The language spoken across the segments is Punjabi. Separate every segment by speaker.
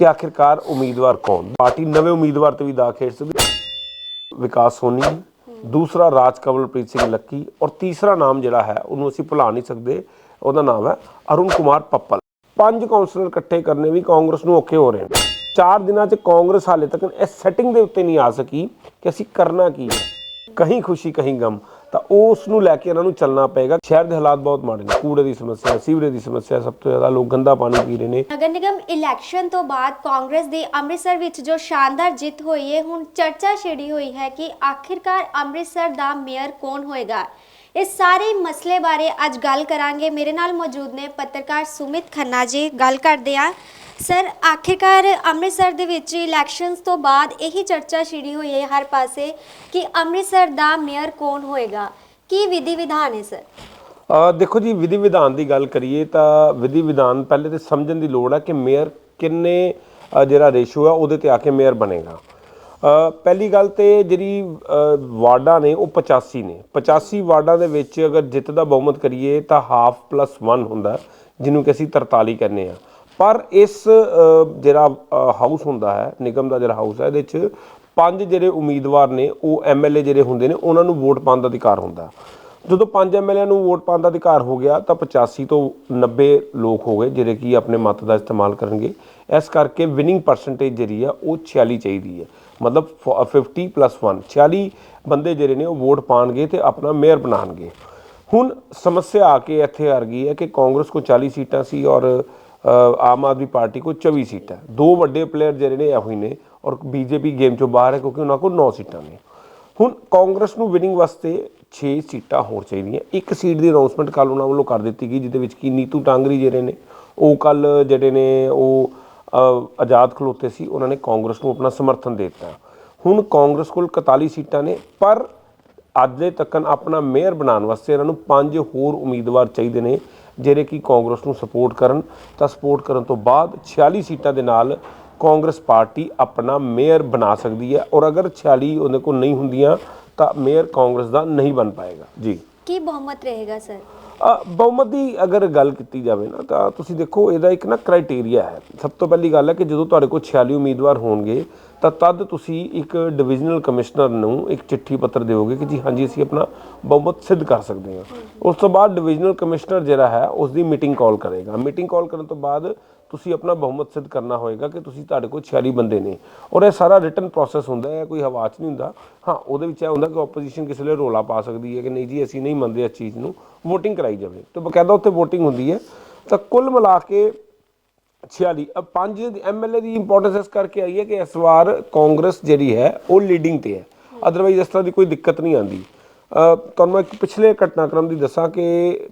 Speaker 1: ਕਿ ਆਖਿਰਕਾਰ ਉਮੀਦਵਾਰ ਕੌਣ? ਪਾਰਟੀ ਨਵੇਂ ਉਮੀਦਵਾਰ ਤੇ ਵੀ ਦਾ ਖੇਡ ਸਕਦੀ ਵਿਕਾਸ ਸੋਨੀ, ਦੂਸਰਾ ਰਾਜ ਕਵਲਪ੍ਰੀਤ ਸਿੰਘ ਲੱਕੀ ਔਰ ਤੀਸਰਾ ਨਾਮ ਜਿਹੜਾ ਹੈ, ਉਹਨੂੰ ਅਸੀਂ ਭੁਲਾ ਨਹੀਂ ਸਕਦੇ। ਉਹਦਾ ਨਾਮ ਹੈ ਅਰੁਣ ਕੁਮਾਰ ਪੱਪਲ। ਪੰਜ ਕਾਉਂਸਲਰ ਇਕੱਠੇ ਕਰਨੇ ਵੀ ਕਾਂਗਰਸ ਨੂੰ ਔਖੇ ਹੋ ਰਹੇ ਨੇ। ਚਾਰ ਦਿਨਾਂ 'ਚ ਕਾਂਗਰਸ ਹਾਲੇ ਤੱਕ ਇਸ ਸੈਟਿੰਗ ਦੇ ਉੱਤੇ ਨਹੀਂ ਆ ਸਕੀ ਕਿ ਅਸੀਂ ਕਰਨਾ ਕੀ ਹੈ। ਕਹੀਂ ਖੁਸ਼ੀ, ਕਹੀਂ ਗਮ। ਤਾਂ ਉਸ ਨੂੰ ਲੈ ਕੇ ਇਹਨਾਂ ਨੂੰ ਚੱਲਣਾ ਪਏਗਾ। ਸ਼ਹਿਰ ਦੇ ਹਾਲਾਤ ਬਹੁਤ ਮਾੜੇ ਨੇ। ਕੂੜੇ ਦੀ ਸਮੱਸਿਆ, ਸੀਵਰੇਜ ਦੀ ਸਮੱਸਿਆ ਸਭ ਤੋਂ ਜ਼ਿਆਦਾ ਲੋਕ ਗੰਦਾ ਪਾਣੀ ਪੀ ਰਹੇ ਨੇ।
Speaker 2: ਨਗਰ ਨਿਗਮ ਇਲੈਕਸ਼ਨ ਤੋਂ ਬਾਅਦ ਕਾਂਗਰਸ ਦੀ ਅੰਮ੍ਰਿਤਸਰ ਵਿੱਚ ਜੋ ਸ਼ਾਨਦਾਰ ਜਿੱਤ ਹੋਈ ਹੈ, ਹੁਣ ਚਰਚਾ ਛਿੜੀ ਹੋਈ ਹੈ ਕਿ ਆਖਿਰਕਾਰ ਅੰਮ੍ਰਿਤਸਰ ਦਾ ਮੇਅਰ ਕੌਣ ਹੋਏਗਾ। ਇਸ ਸਾਰੇ ਮਸਲੇ ਬਾਰੇ ਅੱਜ ਗੱਲ ਕਰਾਂਗੇ। ਮੇਰੇ ਨਾਲ ਮੌਜੂਦ ਨੇ ਪੱਤਰਕਾਰ ਸੁਮਿਤ ਖੰਨਾ ਜੀ। ਗੱਲ ਕਰਦੇ ਆ ਸਰ ਆਖਿਰਕਾਰ ਅੰਮ੍ਰਿਤਸਰ ਦੇ ਵਿੱਚ ਇਲੈਕਸ਼ਨਸ ਤੋਂ ਬਾਅਦ ਇਹੀ ਚਰਚਾ ਛਿੜੀ ਹੋਈ ਹੈ ਹਰ ਪਾਸੇ ਕਿ ਅੰਮ੍ਰਿਤਸਰ ਦਾ ਮੇਅਰ ਕੌਣ ਹੋਏਗਾ? ਕੀ ਵਿਧੀ ਵਿਧਾਨ ਹੈ ਸਰ?
Speaker 1: ਅ ਦੇਖੋ ਜੀ ਵਿਧੀ ਵਿਧਾਨ ਦੀ ਗੱਲ ਕਰੀਏ ਤਾਂ ਵਿਧੀ ਵਿਧਾਨ ਪਹਿਲੇ ਤੇ ਸਮਝਣ ਦੀ ਲੋੜ ਹੈ ਕਿ ਮੇਅਰ ਕਿੰਨੇ ਅ, ਜਿਹੜਾ ਰੇਸ਼ੋ ਆ ਉਹਦੇ ਤੇ ਆ ਕੇ ਮੇਅਰ ਬਣੇਗਾ। ਅ, ਪਹਿਲੀ ਗੱਲ ਤੇ ਜਿਹੜੀ ਅ, ਵਾਰਡਾਂ ਨੇ ਉਹ 85 ਨੇ। 85 ਵਾਰਡਾਂ ਦੇ ਵਿੱਚ ਅਗਰ ਜਿੱਤ ਦਾ ਬਹੁਮਤ ਕਰੀਏ ਤਾਂ ਹਾਫ ਪਲੱਸ 1 ਹੁੰਦਾ ਜਿਹਨੂੰ ਕਿ ਅਸੀਂ 43 ਕਹਿੰਦੇ ਆ ਪਰ ਇਸ ਜਿਹੜਾ ਹਾਊਸ ਹੁੰਦਾ ਹੈ, ਨਿਗਮ ਦਾ ਜਿਹੜਾ ਹਾਊਸ ਹੈ, ਇਹਦੇ 'ਚ ਪੰਜ ਜਿਹੜੇ ਉਮੀਦਵਾਰ ਨੇ, ਉਹ ਐਮਐਲਏ ਜਿਹੜੇ ਹੁੰਦੇ ਨੇ, ਉਹਨਾਂ ਨੂੰ ਵੋਟ ਪਾਉਣ ਦਾ ਅਧਿਕਾਰ ਹੁੰਦਾ। ਜਦੋਂ ਪੰਜ ਐਮਐਲਏ ਨੂੰ ਵੋਟ ਪਾਉਣ ਦਾ ਅਧਿਕਾਰ ਹੋ ਗਿਆ, ਤਾਂ 85 ਤੋਂ 90 ਲੋਕ ਹੋ ਗਏ, ਜਿਹੜੇ ਕਿ ਆਪਣੇ ਮਤ ਦਾ ਇਸਤੇਮਾਲ ਕਰਨਗੇ। ਇਸ ਕਰਕੇ ਵਿਨਿੰਗ ਪਰਸੈਂਟੇਜ ਜਿਹੜੀ ਆ, ਉਹ 46 ਚਾਹੀਦੀ ਹੈ। ਮਤਲਬ ਫ- 50 1 46 ਬੰਦੇ ਜਿਹੜੇ ਨੇ, ਉਹ ਵੋਟ ਪਾਣਗੇ ਤੇ ਆਪਣਾ ਮੇਅਰ ਬਣਾਣਗੇ ਹੁਣ ਸਮੱਸਿਆ ਆ ਕੇ ਇੱਥੇ ਆ ਗਈ ਹੈ ਕਿ ਕਾਂਗਰਸ ਕੋ 40 ਸੀਟਾਂ ਸੀ ਔਰ ਆਮ ਆਦਮੀ ਪਾਰਟੀ ਕੋ 24 ਸੀਟਾਂ ਦੋ ਵੱਡੇ ਪਲੇਅਰ ਜਿਹੜੇ ਨੇ ਇਹੋ ਹੀ ਨੇ ਔਰ ਬੀਜੇਪੀ ਗੇਮ ਚੋਂ ਬਾਹਰ ਹੈ ਕਿਉਂਕਿ ਉਹਨਾਂ ਕੋਲ 9 ਸੀਟਾਂ ਨੇ। ਹੁਣ ਕਾਂਗਰਸ ਨੂੰ ਵਿਨਿੰਗ ਵਾਸਤੇ 6 ਸੀਟਾਂ ਹੋਰ ਚਾਹੀਦੀਆਂ। ਇੱਕ ਸੀਟ ਦੀ ਅਨਾਉਂਸਮੈਂਟ ਕੱਲ ਉਹਨਾਂ ਵੱਲੋਂ ਕਰ ਦਿੱਤੀ ਗਈ, ਜਿਹਦੇ ਵਿੱਚ ਕੀ ਨੀਤੂ ਟਾਂਗਰੀ ਜਿਹੜੇ ਨੇ, ਉਹ ਕੱਲ ਜਿਹੜੇ ਨੇ, ਉਹ ਆਜ਼ਾਦ ਖਲੋਤੇ ਸੀ, ਉਹਨਾਂ ਨੇ ਕਾਂਗਰਸ ਨੂੰ ਆਪਣਾ ਸਮਰਥਨ ਦੇ ਦਿੱਤਾ। ਹੁਣ ਕਾਂਗਰਸ ਕੋਲ 41 ਸੀਟਾਂ ਨੇ, ਪਰ ਅੱਜ ਦੇ ਤੱਕਨ ਆਪਣਾ ਮੇਅਰ ਬਣਾਉਣ ਵਾਸਤੇ ਇਹਨਾਂ ਨੂੰ ਪੰਜ ਹੋਰ ਉਮੀਦਵਾਰ ਚਾਹੀਦੇ ਨੇ। ਜਿਹੜੇ ਕਿ ਕਾਂਗਰਸ ਨੂੰ ਸਪੋਰਟ ਕਰਨ ਤਾਂ ਸਪੋਰਟ ਕਰਨ ਤੋਂ ਬਾਅਦ 46 ਸੀਟਾਂ ਦੇ ਨਾਲ ਕਾਂਗਰਸ ਪਾਰਟੀ ਆਪਣਾ ਮੇਅਰ ਬਣਾ ਸਕਦੀ ਹੈ ਔਰ ਅਗਰ 46 ਉਹਦੇ ਕੋਲ ਨਹੀਂ ਹੁੰਦੀਆਂ ਤਾਂ ਮੇਅਰ ਕਾਂਗਰਸ ਦਾ ਨਹੀਂ ਬਣ ਪਾਏਗਾ। ਜੀ।
Speaker 2: ਕੀ ਬਹੁਮਤ ਰਹੇਗਾ ਸਰ?
Speaker 1: ਬਹੁਮਤ ਦੀ ਅਗਰ ਗੱਲ ਕੀਤੀ ਜਾਵੇ ਨਾ ਤਾਂ ਤੁਸੀਂ ਦੇਖੋ ਇਹਦਾ ਇੱਕ ਨਾ ਕ੍ਰਾਈਟੇਰੀਆ ਹੈ। ਸਭ ਤੋਂ ਪਹਿਲੀ ਗੱਲ ਹੈ ਕਿ ਜਦੋਂ ਤੁਹਾਡੇ ਕੋਲ 46 ਉਮੀਦਵਾਰ ਹੋਣਗੇ ਤਾਂ ਤਦ ਤੁਸੀਂ ਇੱਕ ਡਿਵੀਜ਼ਨਲ ਕਮਿਸ਼ਨਰ ਨੂੰ ਇੱਕ ਚਿੱਠੀ ਪੱਤਰ ਦਿਓਗੇ ਕਿ ਜੀ ਹਾਂਜੀ, ਅਸੀਂ ਆਪਣਾ ਬਹੁਮਤ ਸਿੱਧ ਕਰ ਸਕਦੇ ਹਾਂ। ਉਸ ਤੋਂ ਬਾਅਦ ਡਿਵੀਜ਼ਨਲ ਕਮਿਸ਼ਨਰ ਜਿਹੜਾ ਹੈ ਉਸ ਦੀ ਮੀਟਿੰਗ ਕਾਲ ਕਰੇਗਾ। ਮੀਟਿੰਗ ਕਾਲ ਕਰਨ ਤੋਂ ਬਾਅਦ ਤੁਸੀਂ ਆਪਣਾ ਬਹੁਮਤ ਸਿੱਧ ਕਰਨਾ ਹੋਏਗਾ ਕਿ ਤੁਸੀਂ ਤੁਹਾਡੇ ਕੋਲ 46 ਬੰਦੇ ਨੇ। ਔਰ ਇਹ ਸਾਰਾ ਰਿਟਨ ਪ੍ਰੋਸੈਸ ਹੁੰਦਾ ਹੈ, ਕੋਈ ਹਵਾ 'ਚ ਨਹੀਂ ਹੁੰਦਾ। ਹਾਂ, ਉਹਦੇ ਵਿੱਚ ਇਹ ਹੁੰਦਾ ਕਿ ਆਪੋਜੀਸ਼ਨ ਕਿਸੇ ਵੇਲੇ ਰੋਲਾ ਪਾ ਸਕਦੀ ਹੈ ਕਿ ਨਹੀਂ ਜੀ, ਅਸੀਂ ਨਹੀਂ ਮੰਨਦੇ ਇਸ ਚੀਜ਼ ਨੂੰ। VOTING ਕਰਾਈ ਜਾਵੇ। ਤੇ ਬਕਾਇਦਾ ਉੱਥੇ VOTING ਹੁੰਦੀ ਹੈ। ਤਾਂ ਕੁੱਲ ਮਿਲਾ ਕੇ 46 ਅ, ਪੰਜ ਐਮਐਲਏ ਦੀ ਇੰਪੋਰਟੈਂਸ ਇਸ ਕਰਕੇ ਆਈ ਹੈ ਕਿ ਇਸ ਵਾਰ ਕਾਂਗਰਸ ਜਿਹੜੀ ਹੈ ਉਹ ਲੀਡਿੰਗ ਤੇ ਹੈ ਅਦਰਵਾਈਜ਼ ਇਸ ਤਰ੍ਹਾਂ ਦੀ ਕੋਈ ਦਿੱਕਤ ਨਹੀਂ ਆਂਦੀ ਤੁਹਾਨੂੰ ਮੈਂ ਇੱਕ ਪਿਛਲੇ ਘਟਨਾਕ੍ਰਮ ਦੀ ਦੱਸਾਂ ਕਿ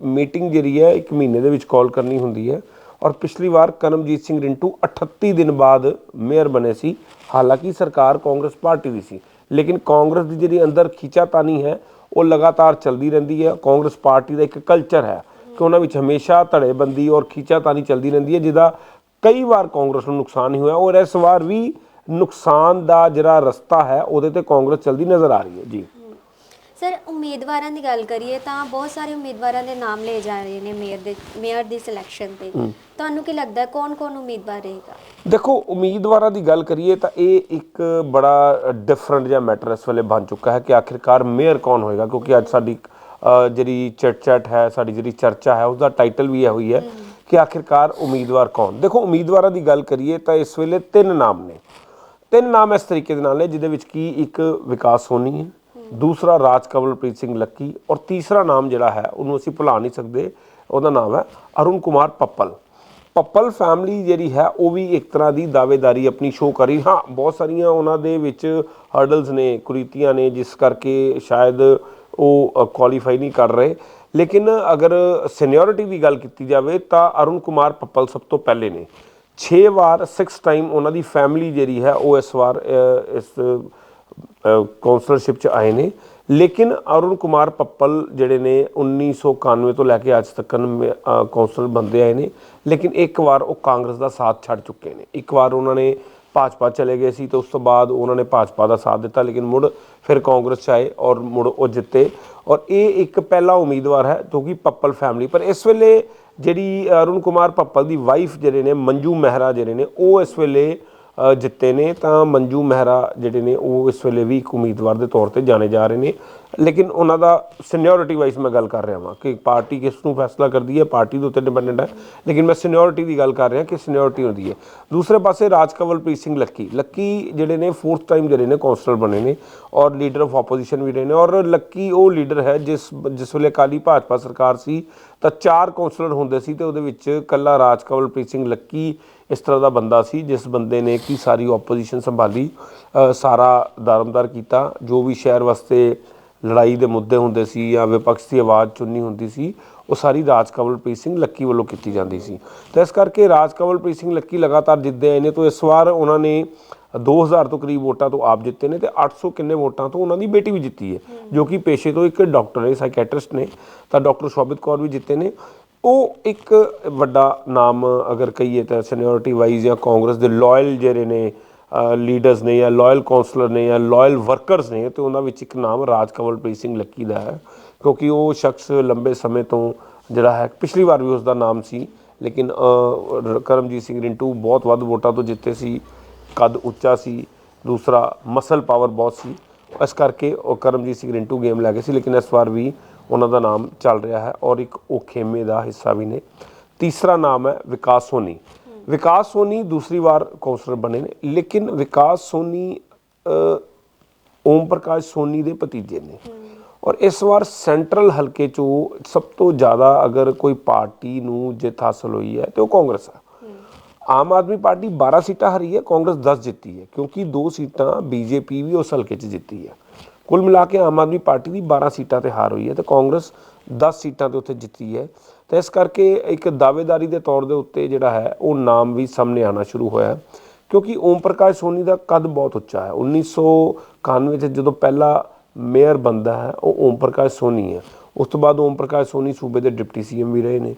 Speaker 1: ਮੀਟਿੰਗ ਜਿਹੜੀ ਹੈ ਇੱਕ ਮਹੀਨੇ ਦੇ ਵਿੱਚ ਕਾਲ ਕਰਨੀ ਹੁੰਦੀ ਹੈ ਔਰ ਪਿਛਲੀ ਵਾਰ ਕਰਮਜੀਤ ਸਿੰਘ ਰਿੰਟੂ 38 ਦਿਨ ਬਾਅਦ ਮੇਅਰ ਬਣੇ ਸੀ ਹਾਲਾਂਕਿ ਸਰਕਾਰ ਕਾਂਗਰਸ ਪਾਰਟੀ ਦੀ ਸੀ ਲੇਕਿਨ ਕਾਂਗਰਸ ਦੀ ਜਿਹੜੀ ਅੰਦਰ ਖਿੱਚਾਤਾਨੀ ਹੈ ਉਹ ਲਗਾਤਾਰ ਚੱਲਦੀ ਰਹਿੰਦੀ ਹੈ ਕਾਂਗਰਸ ਪਾਰਟੀ ਦਾ ਇੱਕ ਕਲਚਰ ਹੈ ਕਿ ਉਹਨਾਂ ਵਿੱਚ ਹਮੇਸ਼ਾ ਧੜੇਬੰਦੀ ਔਰ ਖਿੱਚਾਤਾਨੀ ਚੱਲਦੀ ਰਹਿੰਦੀ ਹੈ ਜਿਹਦਾ ਕਈ ਵਾਰ ਕਾਂਗਰਸ ਨੂੰ ਨੁਕਸਾਨ ਹੀ ਹੋਇਆ ਔਰ ਇਸ ਵਾਰ ਵੀ ਨੁਕਸਾਨ ਦਾ ਜਿਹੜਾ ਰਸਤਾ ਹੈ ਉਹਦੇ ਤੇ ਕਾਂਗਰਸ ਚੱਲਦੀ ਨਜ਼ਰ ਆ ਰਹੀ ਹੈ। ਜੀ।
Speaker 2: ਸਰ ਉਮੀਦਵਾਰਾਂ ਦੀ ਗੱਲ ਕਰੀਏ ਤਾਂ ਬਹੁਤ ਸਾਰੇ ਉਮੀਦਵਾਰਾਂ ਦੇ ਨਾਮ ਲਏ ਜਾ ਰਹੇ ਨੇ ਮੇਅਰ ਦੇ ਮੇਅਰ ਦੀ ਸਿਲੈਕਸ਼ਨ ਤੇ। ਤੁਹਾਨੂੰ ਕੀ ਲੱਗਦਾ ਹੈ ਕੌਣ-ਕੌਣ ਉਮੀਦਵਾਰ ਰਹੇਗਾ?
Speaker 1: ਦੇਖੋ ਉਮੀਦਵਾਰਾਂ ਦੀ ਗੱਲ ਕਰੀਏ ਤਾਂ ਇਹ ਇੱਕ ਬੜਾ ਡਿਫਰੈਂਟ ਜਿਹਾ ਮੈਟਰ ਇਸ ਵੇਲੇ ਬਣ ਚੁੱਕਾ ਹੈ ਕਿ ਆਖਿਰਕਾਰ ਮੇਅਰ ਕੌਣ ਹੋਏਗਾ ਕਿਉਂਕਿ ਅੱਜ ਸਾਡੀ ਜਿਹੜੀ ਚਟ-ਚਟ ਹੈ ਸਾਡੀ ਜਿਹੜੀ ਚਰਚਾ ਹੈ ਉਹਦਾ ਟਾਈਟਲ ਵੀ ਇਹ ਹੋਈ ਹੈ। ਕਿ ਆਖਿਰਕਾਰ ਉਮੀਦਵਾਰ ਕੌਣ? ਦੇਖੋ, ਉਮੀਦਵਾਰਾਂ ਦੀ ਗੱਲ ਕਰੀਏ ਤਾਂ ਇਸ ਵੇਲੇ ਤਿੰਨ ਨਾਮ ਨੇ। ਤਿੰਨ ਨਾਮ ਇਸ ਤਰੀਕੇ ਦੇ ਨਾਲ ਨੇ ਜਿਹਦੇ ਵਿੱਚ ਕੀ ਇੱਕ ਵਿਕਾਸ ਸੋਨੀ ਹੈ, ਦੂਸਰਾ ਰਾਜ ਕਵਲਪ੍ਰੀਤ ਸਿੰਘ ਲੱਕੀ ਔਰ ਤੀਸਰਾ ਨਾਮ ਜਿਹੜਾ ਹੈ, ਉਹਨੂੰ ਅਸੀਂ ਭੁਲਾ ਨਹੀਂ ਸਕਦੇ, ਉਹਦਾ ਨਾਮ ਹੈ ਅਰੁਣ ਕੁਮਾਰ ਪੱਪਲ। ਪੱਪਲ ਫੈਮਿਲੀ ਜਿਹੜੀ ਹੈ, ਉਹ ਵੀ ਇੱਕ ਤਰ੍ਹਾਂ ਦੀ ਦਾਅਵੇਦਾਰੀ ਆਪਣੀ ਸ਼ੋਅ ਕਰ ਰਹੀ ਹਾਂ। ਬਹੁਤ ਸਾਰੀਆਂ ਉਹਨਾਂ ਦੇ ਵਿੱਚ ਹਰਡਲਸ ਨੇ, ਕੁਰੀਤੀਆਂ ਨੇ, ਜਿਸ ਕਰਕੇ ਸ਼ਾਇਦ ਉਹ ਕੁਆਲੀਫਾਈ ਨਹੀਂ ਕਰ ਰਹੇ। ਲੇਕਿਨ ਅਗਰ ਸੀਨੀਅਰਿਟੀ ਦੀ ਗੱਲ ਕੀਤੀ ਜਾਵੇ ਤਾਂ ਅਰੁਣ ਕੁਮਾਰ ਪੱਪਲ ਸਭ ਤੋਂ ਪਹਿਲੇ ਨੇ। 6 ਵਾਰ 6 ਟਾਈਮ ਉਹਨਾਂ ਦੀ ਫੈਮਿਲੀ ਜਿਹੜੀ ਹੈ ਉਹ ਇਸ ਵਾਰ ਇਸ ਕਾਉਂਸਲਰਸ਼ਿਪ ਚ ਆਏ ਨੇ। ਲੇਕਿਨ ਅਰੁਣ ਕੁਮਾਰ ਪੱਪਲ ਜਿਹੜੇ ਨੇ 1991 ਤੋਂ ਲੈ ਕੇ ਅੱਜ ਤੱਕ ਕਾਉਂਸਲਰ ਬੰਦੇ ਆਏ ਨੇ। ਲੇਕਿਨ ਇੱਕ ਵਾਰ ਉਹ ਕਾਂਗਰਸ ਦਾ ਸਾਥ ਛੱਡ ਚੁੱਕੇ ਨੇ। ਇੱਕ ਵਾਰ ਉਹਨਾਂ ਨੇ ਭਾਜਪਾ ਚਲੇ ਗਏ ਸੀ ਤੇ ਉਸ ਤੋਂ ਬਾਅਦ ਉਹਨਾਂ ਨੇ ਭਾਜਪਾ ਦਾ ਸਾਥ ਦਿੱਤਾ, ਲੇਕਿਨ ਮੁੜ ਫਿਰ ਕਾਂਗਰਸ ਚ ਆਏ ਔਰ ਮੁੜ ਉਹ ਜਿੱਤੇ। ਔਰ ਇਹ ਇੱਕ ਪਹਿਲਾ ਉਮੀਦਵਾਰ ਹੈ ਜੋ ਕਿ ਪੱਪਲ ਫੈਮਿਲੀ ਪਰ ਇਸ ਵੇਲੇ ਜਿਹੜੀ ਅਰੁਣ ਕੁਮਾਰ ਪੱਪਲ ਦੀ ਵਾਈਫ ਜਿਹੜੇ ਨੇ, ਮੰਜੂ ਮਹਿਰਾ ਜਿਹੜੇ ਨੇ, ਉਹ ਇਸ ਵੇਲੇ ਜਿੱਤੇ ਨੇ, ਤਾਂ ਮੰਜੂ ਮਹਿਰਾ ਜਿਹੜੇ ਨੇ, ਉਹ ਇਸ ਵੇਲੇ ਵੀ ਇੱਕ ਉਮੀਦਵਾਰ ਦੇ ਤੌਰ ਤੇ ਜਾਣੇ ਜਾ ਰਹੇ ਨੇ। ਲੇਕਿਨ ਉਹਨਾਂ ਦਾ ਸੀਨੀਅਰਿਟੀ ਵਾਈਜ਼ ਮੈਂ ਗੱਲ ਕਰ ਰਿਹਾ ਹਾਂ ਕਿ ਪਾਰਟੀ ਕਿਸ ਨੂੰ ਫੈਸਲਾ ਕਰਦੀ ਹੈ? ਪਾਰਟੀ ਦੇ ਉੱਤੇ ਡਿਪੈਂਡੈਂਟ ਹੈ। ਲੇਕਿਨ ਮੈਂ ਸੀਨੀਅਰਿਟੀ ਦੀ ਗੱਲ ਕਰ ਰਿਹਾ ਕਿ ਸੀਨੀਅਰਿਟੀ ਹੁੰਦੀ ਹੈ। ਦੂਸਰੇ ਪਾਸੇ ਰਾਜ ਕੰਵਲਪ੍ਰੀਤ ਸਿੰਘ ਲੱਕੀ। ਲੱਕੀ ਜਿਹੜੇ ਨੇ ਫੋਰਥ ਟਾਈਮ ਜਿਹੜੇ ਨੇ ਕੌਂਸਲਰ ਬਣੇ ਨੇ ਔਰ ਲੀਡਰ ਆਫ ਆਪੋਜੀਸ਼ਨ ਵੀ ਰਹੇ ਨੇ ਔਰ ਲੱਕੀ ਉਹ ਲੀਡਰ ਹੈ ਜਿਸ ਜਿਸ ਵੇਲੇ ਅਕਾਲੀ ਭਾਜਪਾ ਸਰਕਾਰ ਸੀ, ਤਾਂ ਚਾਰ ਕੌਂਸਲਰ ਹੁੰਦੇ ਸੀ ਤੇ ਉਹਦੇ ਵਿੱਚ ਕੱਲਾ ਰਾਜ ਕੰਵਲਪ੍ਰੀਤ ਸਿੰਘ ਲੱਕੀ ਇਸ ਤਰ੍ਹਾਂ ਦਾ ਬੰਦਾ ਸੀ, ਜਿਸ ਬੰਦੇ ਨੇ ਕੀ ਸਾਰੀ ਆਪੋਜੀਸ਼ਨ ਸੰਭਾਲੀ ਸਾਰਾ ਦਾਰਮਦਾਰ ਕੀਤਾ, ਜੋ ਵੀ ਸ਼ਹਿਰ ਵਾਸਤੇ ਲੜਾਈ ਦੇ ਮੁੱਦੇ ਹੁੰਦੇ ਸੀ ਜਾਂ ਵਿਪਕਸ਼ ਦੀ ਆਵਾਜ਼ ਚੁਣਨੀ ਹੁੰਦੀ ਸੀ, ਉਹ ਸਾਰੀ ਰਾਜ ਕਵਲਪ੍ਰੀਤ ਸਿੰਘ ਲੱਕੀ ਵੱਲੋਂ ਕੀਤੀ ਜਾਂਦੀ ਸੀ। ਤਾਂ ਇਸ ਕਰਕੇ ਰਾਜ ਕਵਲਪ੍ਰੀਤ ਸਿੰਘ ਲੱਕੀ ਲਗਾਤਾਰ ਜਿੱਤਦੇ ਆਏ ਨੇ, ਤੋਂ ਇਸ ਵਾਰ ਉਹਨਾਂ ਨੇ 2000 ਤੋਂ ਕਰੀਬ ਵੋਟਾਂ ਤੋਂ ਆਪ ਜਿੱਤੇ ਨੇ ਤੇ 800 ਕਿੰਨੇ ਵੋਟਾਂ ਤੋਂ ਉਹਨਾਂ ਦੀ ਬੇਟੀ ਵੀ ਜਿੱਤੀ ਹੈ, ਜੋ ਕਿ ਪੇਸ਼ੇ ਤੋਂ ਇੱਕ ਡਾਕਟਰ ਨੇ ਸਾਈਕੈਟ੍ਰਿਸਟ ਨੇ। ਤਾਂ ਡਾਕਟਰ ਸ਼ੋਭਿਤ ਕੌਰ ਵੀ ਜਿੱਤੇ ਨੇ। ਉਹ ਇੱਕ ਵੱਡਾ ਨਾਮ ਅਗਰ ਕਹੀਏ ਤਾਂ ਸੀਨੀਅਰਿਟੀ ਵਾਈਜ਼ ਜਾਂ ਕਾਂਗਰਸ ਦੇ ਲਾਇਲ ਜਿਹੜੇ ਨੇ ਲੀਡਰਸ ਨੇ ਜਾਂ ਲਾਇਲ ਕਾਉਂਸਲਰ ਨੇ ਜਾਂ ਲਾਇਲ ਵਰਕਰਸ ਨੇ ਤੇ ਉਹਨਾਂ ਵਿੱਚ ਇੱਕ ਨਾਮ ਰਾਜ ਕੰਵਲਪ੍ਰੀਤ ਸਿੰਘ ਲੱਕੀ ਦਾ ਹੈ। ਕਿਉਂਕਿ ਉਹ ਸ਼ਖਸ ਲੰਬੇ ਸਮੇਂ ਤੋਂ ਜਿਹੜਾ ਹੈ, ਪਿਛਲੀ ਵਾਰ ਵੀ ਉਸ ਦਾ ਨਾਮ ਸੀ, ਲੇਕਿਨ ਕਰਮਜੀਤ ਸਿੰਘ ਰਿੰਟੂ ਬਹੁਤ ਵੱਧ ਵੋਟਾਂ ਤੋਂ ਜਿੱਤੇ ਸੀ, ਕੱਦ ਉੱਚਾ ਸੀ, ਦੂਸਰਾ ਮਸਲ ਪਾਵਰ ਬਹੁਤ ਸੀ। ਇਸ ਕਰਕੇ ਉਹ ਕਰਮਜੀਤ ਸਿੰਘ ਰਿੰਟੂ ਗੇਮ ਲੈ ਗਏ ਸੀ, ਲੇਕਿਨ ਇਸ ਵਾਰ ਵੀ ਉਹਨਾਂ ਦਾ ਨਾਮ ਚੱਲ ਰਿਹਾ ਹੈ ਔਰ ਇੱਕ ਉਹ ਖੇਮੇ ਦਾ ਹਿੱਸਾ ਵੀ ਨੇ। ਤੀਸਰਾ ਨਾਮ ਹੈ ਵਿਕਾਸ ਸੋਨੀ। ਵਿਕਾਸ ਸੋਨੀ ਦੂਸਰੀ ਵਾਰ ਕੌਂਸਲਰ ਬਣੇ ਨੇ, ਲੇਕਿਨ ਵਿਕਾਸ ਸੋਨੀ ਓਮ ਪ੍ਰਕਾਸ਼ ਸੋਨੀ ਦੇ ਭਤੀਜੇ ਨੇ। ਔਰ ਇਸ ਵਾਰ ਸੈਂਟਰਲ ਹਲਕੇ ਚੋਂ ਸਭ ਤੋਂ ਜ਼ਿਆਦਾ ਅਗਰ ਕੋਈ ਪਾਰਟੀ ਨੂੰ ਜਿੱਤ ਹਾਸਲ ਹੋਈ ਹੈ ਤੇ ਉਹ ਕਾਂਗਰਸ ਹੈ ਆਮ ਆਦਮੀ ਪਾਰਟੀ 12 ਸੀਟਾਂ ਹਾਰੀ ਹੈ, ਕਾਂਗਰਸ 10 ਜਿੱਤੀ ਹੈ, ਕਿਉਂਕਿ ਦੋ ਸੀਟਾਂ ਬੀਜੇਪੀ ਵੀ ਉਸ ਹਲਕੇ 'ਚ ਜਿੱਤੀ ਹੈ। ਕੁੱਲ ਮਿਲਾ ਕੇ ਆਮ ਆਦਮੀ ਪਾਰਟੀ ਦੀ 12 ਸੀਟਾਂ ਤੇ ਹਾਰ ਹੋਈ ਹੈ ਤੇ ਕਾਂਗਰਸ 10 ਸੀਟਾਂ ਤੇ ਉੱਥੇ ਜਿੱਤੀ ਹੈ। ਤੇ ਇਸ ਕਰਕੇ ਇੱਕ ਦਾਅਵੇਦਾਰੀ ਦੇ ਤੌਰ ਦੇ ਉੱਤੇ ਜਿਹੜਾ ਹੈ, ਉਹ ਨਾਮ ਵੀ ਸਾਹਮਣੇ ਆਣਾ ਸ਼ੁਰੂ ਹੋਇਆ ਕਿਉਂਕਿ ਓਮ ਪ੍ਰਕਾਸ਼ ਸੋਨੀ ਦਾ ਕੱਦ ਬਹੁਤ ਉੱਚਾ ਹੈ। 1991 ਚ ਜਦੋਂ ਪਹਿਲਾ ਮੇਅਰ ਬੰਦਾ ਹੈ, ਉਹ ਓਮ ਪ੍ਰਕਾਸ਼ ਸੋਨੀ ਹੈ। ਉਸ ਤੋਂ ਬਾਅਦ ਓਮ ਪ੍ਰਕਾਸ਼ ਸੋਨੀ ਸੂਬੇ ਦੇ ਡਿਪਟੀ ਸੀਐਮ ਵੀ ਰਹੇ ਨੇ।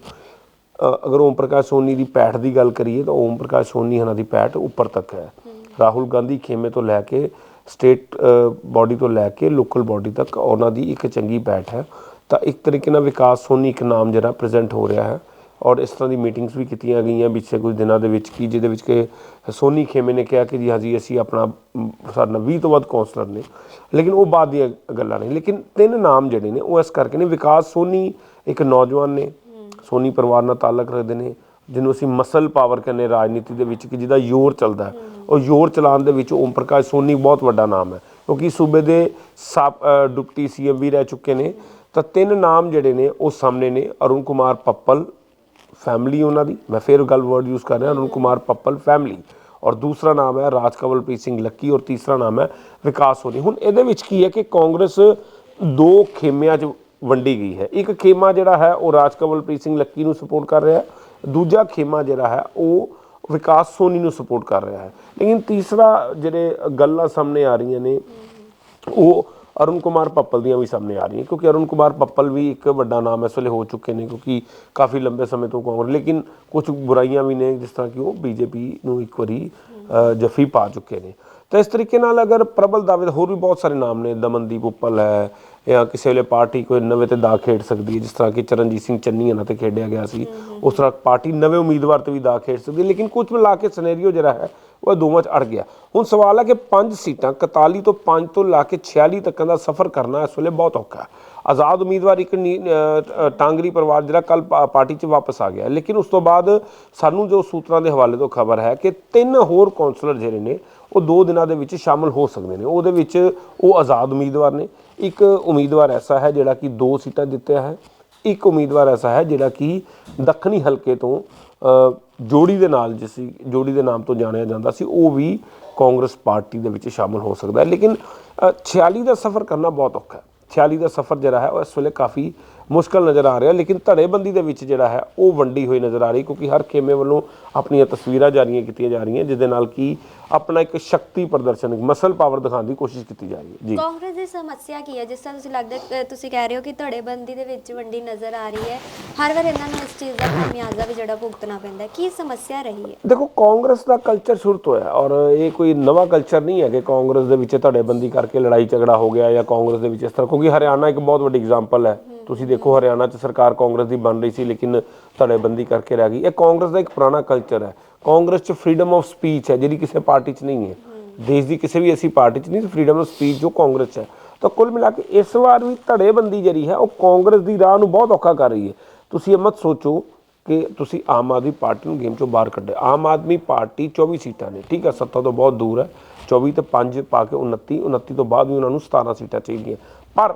Speaker 1: ਅਗਰ ਓਮ ਪ੍ਰਕਾਸ਼ ਸੋਨੀ ਦੀ ਪੈਠ ਦੀ ਗੱਲ ਕਰੀਏ ਤਾਂ ਓਮ ਪ੍ਰਕਾਸ਼ ਸੋਨੀ ਹਨਾਂ ਦੀ ਪੈਠ ਉੱਪਰ ਤੱਕ ਹੈ। ਰਾਹੁਲ ਗਾਂਧੀ ਖੇਮੇ ਤੋਂ ਲੈ ਕੇ ਸਟੇਟ ਬਾਡੀ ਤੋਂ ਲੈ ਕੇ ਲੋਕਲ ਬਾਡੀ ਤੱਕ ਉਹਨਾਂ ਦੀ ਇੱਕ ਚੰਗੀ ਪੈਠ ਹੈ। ਤਾਂ ਇੱਕ ਤਰੀਕੇ ਨਾਲ ਵਿਕਾਸ ਸੋਨੀ ਇੱਕ ਨਾਮ ਜਿਹੜਾ ਪ੍ਰੈਜ਼ੈਂਟ ਹੋ ਰਿਹਾ ਹੈ। ਔਰ ਇਸ ਤਰ੍ਹਾਂ ਦੀ ਮੀਟਿੰਗਸ ਵੀ ਕੀਤੀਆਂ ਗਈਆਂ ਪਿਛਲੇ ਕੁਝ ਦਿਨਾਂ ਦੇ ਵਿੱਚ ਕੀ ਜਿਹਦੇ ਵਿੱਚ ਕਿ ਸੋਨੀ ਖੇਮੇ ਨੇ ਕਿਹਾ ਕਿ ਜੀ ਹਾਂਜੀ ਅਸੀਂ ਆਪਣਾ ਸਾਡੇ ਨਾਲ 20 ਤੋਂ ਵੱਧ ਕੌਂਸਲਰ ਨੇ। ਲੇਕਿਨ ਉਹ ਬਾਅਦ ਦੀਆਂ ਗੱਲਾਂ ਨੇ। ਲੇਕਿਨ ਤਿੰਨ ਨਾਮ ਜਿਹੜੇ ਨੇ ਉਹ ਇਸ ਕਰਕੇ ਨੇ। ਵਿਕਾਸ ਸੋਨੀ ਇੱਕ ਨੌਜਵਾਨ ਨੇ। ਸੋਨੀ ਪਰਿਵਾਰ ਨਾਲ ਤਾਲੁਕ ਰੱਖਦੇ ਨੇ। ਜਿਹਨੂੰ ਅਸੀਂ ਮਸਲ ਪਾਵਰ ਕਹਿੰਦੇ ਰਾਜਨੀਤੀ ਦੇ ਵਿੱਚ ਕਿ ਜਿਹਦਾ ਜ਼ੋਰ ਚੱਲਦਾ ਉਹ ਜ਼ੋਰ ਚਲਾਉਣ ਦੇ ਵਿੱਚ ਓਮ ਪ੍ਰਕਾਸ਼ ਸੋਨੀ ਬਹੁਤ ਵੱਡਾ ਨਾਮ ਹੈ। ਕਿਉਂਕਿ ਸੂਬੇ ਦੇ ਸਾਬ- ਅ, ਡਿਪਟੀ ਸੀਐਮ ਵੀ ਰਹਿ ਚੁੱਕੇ ਨੇ। ਤਾਂ ਤਿੰਨ ਨਾਮ ਜਿਹੜੇ ਨੇ ਉਹ ਸਾਹਮਣੇ ਨੇ ਅਰੁਣ ਕੁਮਾਰ ਪੱਪਲ ਫੈਮਿਲੀ ਉਹਨਾਂ ਦੀ। ਮੈਂ ਫੇਰ ਗੱਲ ਵਰਡ ਯੂਜ਼ ਕਰ ਰਿਹਾ ਅਰੁਣ ਕੁਮਾਰ ਪੱਪਲ ਫੈਮਿਲੀ ਔਰ ਦੂਸਰਾ ਨਾਮ ਹੈ ਰਾਜ ਕਵਲਪ੍ਰੀਤ ਸਿੰਘ ਲੱਕੀ ਔਰ ਤੀਸਰਾ ਨਾਮ ਹੈ ਵਿਕਾਸ ਸੋਨੀ। ਹੁਣ ਇਹਦੇ ਵਿੱਚ ਕੀ ਹੈ ਕਿ ਕਾਂਗਰਸ ਦੋ ਖੇਮਿਆਂ 'ਚ ਵੰਡੀ ਗਈ ਹੈ। ਇੱਕ ਖੇਮਾ ਜਿਹੜਾ ਹੈ ਉਹ ਰਾਜ ਕਵਲਪ੍ਰੀਤ ਸਿੰਘ ਲੱਕੀ ਨੂੰ ਸਪੋਰਟ ਕਰ ਰਿਹਾ ਦੂਜਾ ਖੇਮਾ ਜਿਹੜਾ ਹੈ ਉਹ ਵਿਕਾਸ ਸੋਨੀ ਨੂੰ ਸਪੋਰਟ ਕਰ ਰਿਹਾ ਹੈ। ਲੇਕਿਨ ਤੀਸਰਾ ਜਿਹੜੇ ਗੱਲਾਂ ਸਾਹਮਣੇ ਆ ਰਹੀਆਂ ਨੇ ਉਹ ਅਰੁਣ ਕੁਮਾਰ ਪੱਪਲ ਦੀਆਂ ਵੀ ਸਾਹਮਣੇ ਆ ਰਹੀਆਂ ਕਿਉਂਕਿ ਅਰੁਣ ਕੁਮਾਰ ਪੱਪਲ ਵੀ ਇੱਕ ਵੱਡਾ ਨਾਮ ਇਸ ਵੇਲੇ ਹੋ ਚੁੱਕੇ ਨੇ ਕਿਉਂਕਿ ਕਾਫੀ ਲੰਬੇ ਸਮੇਂ ਤੋਂ ਕਾਂਗਰਸ ਲੇਕਿਨ ਕੁਝ ਬੁਰਾਈਆਂ ਵੀ ਨੇ ਜਿਸ ਤਰ੍ਹਾਂ ਕਿ ਉਹ ਬੀਜੇਪੀ ਨੂੰ ਇੱਕ ਵਾਰੀ ਅ, ਜੱਫੀ ਪਾ ਚੁੱਕੇ ਨੇ। ਤਾਂ ਇਸ ਤਰੀਕੇ ਨਾਲ ਅਗਰ ਪ੍ਰਬਲ ਦਾਅਵੇ ਹੋਰ ਵੀ ਬਹੁਤ ਸਾਰੇ ਨਾਮ ਨੇ, ਦਮਨਦੀਪ ਉੱਪਲ ਹੈ ਜਾਂ ਕਿਸੇ ਵੇਲੇ ਪਾਰਟੀ ਕੋਈ ਨਵੇਂ ਤੇ ਦਾ ਖੇਡ ਸਕਦੀ ਹੈ, ਜਿਸ ਤਰ੍ਹਾਂ ਕਿ ਚਰਨਜੀਤ ਸਿੰਘ ਚੰਨੀ ਇਹਨਾਂ ਤੇ ਖੇਡਿਆ ਗਿਆ ਸੀ, ਉਸ ਤਰ੍ਹਾਂ ਪਾਰਟੀ ਨਵੇਂ ਉਮੀਦਵਾਰ ਤੇ ਵੀ ਦਾ ਖੇਡ ਸਕਦੀ ਹੈ, ਲੇਕਿਨ ਕੁਝ ਮਿਲਾ ਕੇ ਸਿਨੈਰੀਓ ਜਿਹੜਾ ਹੈ, ਉਹ ਇਹ ਦੋਵਾਂ 'ਚ ਅੜ ਗਿਆ। ਹੁਣ ਸਵਾਲ ਹੈ ਕਿ ਪੰਜ ਸੀਟਾਂ 41 ਤੋਂ 5 ਤੋਂ ਲਾ ਕੇ 46 ਤੱਕ ਦਾ ਸਫ਼ਰ ਕਰਨਾ ਇਸ ਵੇਲੇ ਬਹੁਤ ਔਖਾ ਹੈ। ਆਜ਼ਾਦ ਉਮੀਦਵਾਰ ਇੱਕ ਨੀ- ਟਾਂਗਰੀ ਪਰਿਵਾਰ ਜਿਹੜਾ ਕੱਲ ਪਾਰਟੀ 'ਚ ਵਾਪਸ ਆ ਗਿਆ ਲੇਕਿਨ ਉਸ ਤੋਂ ਬਾਅਦ ਸਾਨੂੰ ਜੋ ਸੂਤਰਾਂ ਦੇ ਹਵਾਲੇ ਤੋਂ ਖਬਰ ਹੈ ਕਿ ਤਿੰਨ ਹੋਰ ਕੌਂਸਲਰ ਜਿਹੜੇ ਨੇ ਉਹ ਦੋ ਦਿਨਾਂ ਦੇ ਵਿੱਚ ਸ਼ਾਮਲ ਹੋ ਸਕਦੇ ਨੇ। ਉਹਦੇ ਵਿੱਚ ਉਹ ਆਜ਼ਾਦ ਉਮੀਦਵਾਰ ਨੇ। ਇੱਕ ਉਮੀਦਵਾਰ ਐਸਾ ਹੈ ਜਿਹੜਾ ਕਿ ਦੋ ਸੀਟਾਂ ਜਿੱਤਿਆ ਹੈ। ਇੱਕ ਉਮੀਦਵਾਰ ਐਸਾ ਹੈ ਜਿਹੜਾ ਕਿ ਦੱਖਣੀ ਹਲਕੇ ਤੋਂ ਜੋੜੀ ਦੇ ਨਾਲ ਜਿਸ ਜੋੜੀ ਦੇ ਨਾਮ ਤੋਂ ਜਾਣਿਆ ਜਾਂਦਾ ਸੀ ਉਹ ਵੀ ਕਾਂਗਰਸ ਪਾਰਟੀ ਦੇ ਵਿੱਚ ਸ਼ਾਮਲ ਹੋ ਸਕਦਾ ਹੈ। ਲੇਕਿਨ ਅ, 46 ਦਾ ਸਫ਼ਰ ਕਰਨਾ ਬਹੁਤ ਔਖਾ ਹੈ। 46 ਦਾ ਸਫ਼ਰ ਜਿਹੜਾ ਹੈ ਉਹ ਇਸ ਵੇਲੇ ਕਾਫੀ ਮੁਸ਼ਕਲ ਨਜ਼ਰ ਆ ਰਿਹਾ ਲੇਕਿਨ ਧੜੇਬੰਦੀ ਦੇ ਵਿੱਚ ਜਿਹੜਾ ਹੈ ਉਹ ਵੰਡੀ ਹੋਈ ਨਜ਼ਰ ਆ ਰਹੀ ਕਿਉਂਕਿ ਹਰ ਖੇਮੇ ਵੱਲੋਂ ਆਪਣੀਆਂ ਤਸਵੀਰਾਂ ਜਾਰੀਆਂ ਕੀਤੀਆਂ ਜਾ ਰਹੀਆਂ ਜਿਸ ਦੇ ਨਾਲ ਕਿ ਆਪਣਾ ਇੱਕ ਸ਼ਕਤੀ ਪ੍ਰਦਰਸ਼ਨ ਮਸਲ ਪਾਵਰ ਦਿਖਾਉਣ ਦੀ ਕੋਸ਼ਿਸ਼ ਕੀਤੀ ਜਾ ਰਹੀ ਹੈ। ਜੀ।
Speaker 2: ਕਾਂਗਰਸ ਦੀ ਸਮੱਸਿਆ ਕੀ ਹੈ? ਜਿਸ ਤਰ੍ਹਾਂ ਤੁਸੀਂ ਲੱਗਦਾ ਤੁਸੀਂ ਕਹਿ ਰਹੇ ਹੋ ਕਿ ਧੜੇਬੰਦੀ ਦੇ ਵਿੱਚ ਵੰਡੀ ਨਜ਼ਰ ਆ ਰਹੀ ਹੈ ਹਰ ਵਾਰ ਇਹਨਾਂ ਨੂੰ ਇਸ ਚੀਜ਼ ਦਾ ਖਾਮਿਆਜ਼ਾ ਵੀ ਜਿਹੜਾ ਭੁਗਤਣਾ ਪੈਂਦਾ ਕੀ ਸਮੱਸਿਆ ਰਹੀ ਹੈ?
Speaker 1: ਦੇਖੋ ਕਾਂਗਰਸ ਦਾ ਕਲਚਰ ਸ਼ੁਰੂ ਤੋਂ ਹੈ ਔਰ ਇਹ ਕੋਈ ਨਵਾਂ ਕਲਚਰ ਨਹੀਂ ਹੈ ਕਿ ਕਾਂਗਰਸ ਦੇ ਵਿੱਚ ਧੜੇਬੰਦੀ ਕਰਕੇ ਲੜਾਈ ਝਗੜਾ ਹੋ ਗਿਆ ਜਾਂ ਕਾਂਗਰਸ ਦੇ ਵਿੱਚ ਇਸ ਤਰ੍ਹਾਂ ਕਿਉਂਕਿ ਹਰਿਆਣਾ ਇੱਕ ਬਹੁਤ ਵੱਡੀ ਐਗਜ਼ਾਮਪਲ ਹੈ। ਤੁਸੀਂ ਦੇਖੋ ਹਰਿਆਣਾ 'ਚ ਸਰਕਾਰ ਕਾਂਗਰਸ ਦੀ ਬਣ ਰਹੀ ਸੀ, ਲੇਕਿਨ ਧੜੇਬੰਦੀ ਕਰਕੇ ਰਹਿ ਗਈ। ਇਹ ਕਾਂਗਰਸ ਦਾ ਇੱਕ ਪੁਰਾਣਾ ਕਲਚਰ ਹੈ। ਕਾਂਗਰਸ 'ਚ ਫਰੀडम ਆਫ ਸਪੀਚ ਹੈ, ਜਿਹੜੀ ਕਿਸੇ ਪਾਰਟੀ 'ਚ ਨਹੀਂ ਹੈ। ਦੇਸ਼ ਦੀ ਕਿਸੇ ਵੀ ਐਸੀ ਪਾਰਟੀ 'ਚ ਨਹੀਂ ਫਰੀडम ਆਫ ਸਪੀਚ ਜੋ ਕਾਂਗਰਸ 'ਚ ਹੈ। ਤਾਂ ਕੁੱਲ ਮਿਲਾ ਕੇ ਇਸ ਵਾਰ ਵੀ ਧੜੇਬੰਦੀ ਜਿਹੜੀ ਹੈ, ਉਹ ਕਾਂਗਰਸ ਦੀ ਰਾਹ ਨੂੰ ਬਹੁਤ ਔਖਾ ਕਰ ਰਹੀ ਹੈ। ਤੁਸੀਂ ਇਹ ਮਤ ਸੋਚੋ ਕਿ ਤੁਸੀਂ ਆਮ ਆਦਮੀ ਪਾਰਟੀ ਨੂੰ ਗੇਮ ਚੋਂ ਬਾਹਰ ਕੱਢਿਆ। ਆਮ ਆਦਮੀ ਪਾਰਟੀ 24 ਸੀਟਾਂ ਨੇ, ਠੀਕ ਹੈ, ਸੱਤਾ ਤੋਂ ਬਹੁਤ ਦੂਰ ਹੈ। 24 ਤੇ 5 ਪਾ ਕੇ 29 29 ਤੋਂ ਬਾਅਦ ਵੀ ਉਹਨਾਂ ਨੂੰ 17 ਸੀਟਾਂ ਚਾਹੀਦੀਆਂ। ਪਰ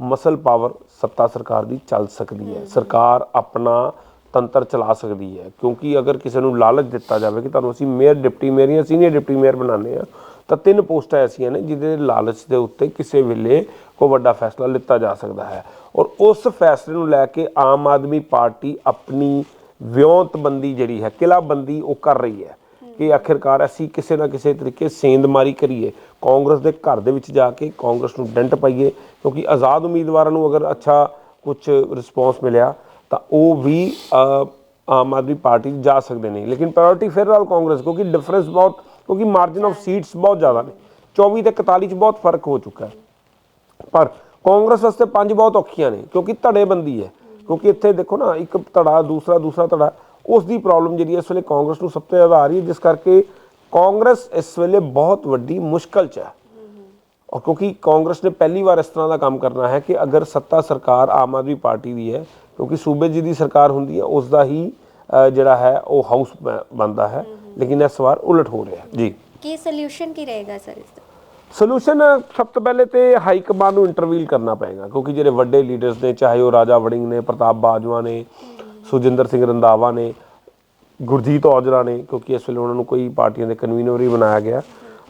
Speaker 1: ਮਸਲ ਪਾਵਰ ਸੱਤਾ ਸਰਕਾਰ ਦੀ ਚੱਲ ਸਕਦੀ ਹੈ। ਸਰਕਾਰ ਆਪਣਾ ਤੰਤਰ ਚਲਾ ਸਕਦੀ ਹੈ। ਕਿਉਂਕਿ ਅਗਰ ਕਿਸੇ ਨੂੰ ਲਾਲਚ ਦਿੱਤਾ ਜਾਵੇ ਕਿ ਤੁਹਾਨੂੰ ਅਸੀਂ ਮੇਅਰ, ਡਿਪਟੀ ਮੇਅਰ ਜਾਂ ਸੀਨੀਅਰ ਡਿਪਟੀ ਮੇਅਰ ਬਣਾਉਂਦੇ ਆ ਤਾਂ ਤਿੰਨ ਪੋਸਟਾਂ ਐਸੀਆਂ ਨੇ ਜਿਹਦੇ ਲਾਲਚ ਦੇ ਉੱਤੇ ਕਿਸੇ ਵੇਲੇ ਕੋਈ ਵੱਡਾ ਫੈਸਲਾ ਲਿੱਤਾ ਜਾ ਸਕਦਾ ਹੈ। ਔਰ ਉਸ ਫੈਸਲੇ ਨੂੰ ਲੈ ਕੇ ਆਮ ਆਦਮੀ ਪਾਰਟੀ ਆਪਣੀ ਵਿਉਂਤਬੰਦੀ ਜਿਹੜੀ ਹੈ, ਕਿਲਾਬੰਦੀ ਉਹ ਕਰ ਰਹੀ ਹੈ। ਕਿ ਆਖਿਰਕਾਰ ਅਸੀਂ ਕਿਸੇ ਨਾ ਕਿਸੇ ਤਰੀਕੇ ਸੇਂਦਮਾਰੀ ਕਰੀਏ। ਕਾਂਗਰਸ ਦੇ ਘਰ ਦੇ ਵਿੱਚ ਜਾ ਕੇ ਕਾਂਗਰਸ ਨੂੰ ਡੈਂਟ ਪਾਈਏ, ਕਿਉਂਕਿ ਆਜ਼ਾਦ ਉਮੀਦਵਾਰਾਂ ਨੂੰ ਅਗਰ ਅੱਛਾ ਕੁਝ ਰਿਸਪੌਂਸ ਮਿਲਿਆ, ਤਾਂ ਉਹ ਵੀ ਆਮ ਆਦਮੀ ਪਾਰਟੀ 'ਚ ਜਾ ਸਕਦੇ ਨੇ। ਲੇਕਿਨ ਪ੍ਰਾਇੋਰਟੀ ਫਿਰ ਨਾਲ ਕਾਂਗਰਸ, ਕਿਉਂਕਿ ਡਿਫਰੈਂਸ ਬਹੁਤ, ਕਿਉਂਕਿ ਮਾਰਜਨ ਆਫ ਸੀਟਸ ਬਹੁਤ ਜ਼ਿਆਦਾ ਨੇ। 24 ਤੇ 41 'ਚ ਬਹੁਤ ਫ਼ਰਕ ਹੋ ਚੁੱਕਾ ਹੈ। ਪਰ ਕਾਂਗਰਸ ਵਾਸਤੇ ਪੰਜ ਬਹੁਤ ਔਖੀਆਂ ਨੇ, ਕਿਉਂਕਿ ਧੜੇਬੰਦੀ ਹੈ। ਕਿਉਂਕਿ ਇੱਥੇ ਦੇਖੋ ਨਾ, ਇੱਕ ਧੜਾ, ਦੂਸਰਾ ਦੂਸਰਾ ਧੜਾ ਉਸ ਦੀ ਪ੍ਰੋਬਲਮ ਜਿਹੜੀ ਇਸ ਵੇਲੇ ਕਾਂਗਰਸ ਨੂੰ ਸਭ ਤੋਂ ਜ਼ਿਆਦਾ ਆ ਰਹੀ ਹੈ ਜਿਸ ਕਰਕੇ ਕਾਂਗਰਸ ਇਸ ਵੇਲੇ ਬਹੁਤ ਵੱਡੀ ਮੁਸ਼ਕਲ 'ਚ ਹੈ। ਔਰ ਕਿਉਂਕਿ ਕਾਂਗਰਸ ਨੇ ਪਹਿਲੀ ਵਾਰ ਇਸ ਤਰ੍ਹਾਂ ਦਾ ਕੰਮ ਕਰਨਾ ਹੈ ਕਿ ਅਗਰ ਸੱਤਾ ਸਰਕਾਰ ਆਮ ਆਦਮੀ ਪਾਰਟੀ ਦੀ ਹੈ ਕਿਉਂਕਿ ਸੂਬੇ ਜੀ ਦੀ ਸਰਕਾਰ ਹੁੰਦੀ ਹੈ ਉਸ ਦਾ ਹੀ ਜਿਹੜਾ ਹੈ ਉਹ ਹਾਊਸ ਬਣਦਾ ਹੈ। ਲੇਕਿਨ ਇਸ ਵਾਰ ਉਲਟ ਹੋ ਰਿਹਾ ਜੀ।
Speaker 2: ਕੀ ਸੋਲੂਸ਼ਨ ਕੀ ਰਹੇਗਾ ਸਰ ਇਸ ਦਾ?
Speaker 1: ਸੋਲੂਸ਼ਨ ਸਭ ਤੋਂ ਪਹਿਲੇ ਤੇ ਹਾਈ ਕਮਾਂਡ ਨੂੰ ਇੰਟਰਵੀਲ ਕਰਨਾ ਪਏਗਾ ਕਿਉਂਕਿ ਜਿਹੜੇ ਵੱਡੇ ਲੀਡਰਸ ਨੇ ਚਾਹੇ ਉਹ ਰਾਜਾ ਵੜਿੰਗ ਨੇ ਪ੍ਰਤਾਪ ਬਾਜਵਾ ਨੇ ਸੁਜਿੰਦਰ ਸਿੰਘ ਰੰਧਾਵਾ ਨੇ, ਗੁਰਜੀਤ ਔਜਲਾ ਨੇ, ਕਿਉਂਕਿ ਇਸ ਵੇਲੇ ਉਹਨਾਂ ਨੂੰ ਕੋਈ ਪਾਰਟੀਆਂ ਦੇ ਕਨਵੀਨਰ ਹੀ ਬਣਾਇਆ ਗਿਆ।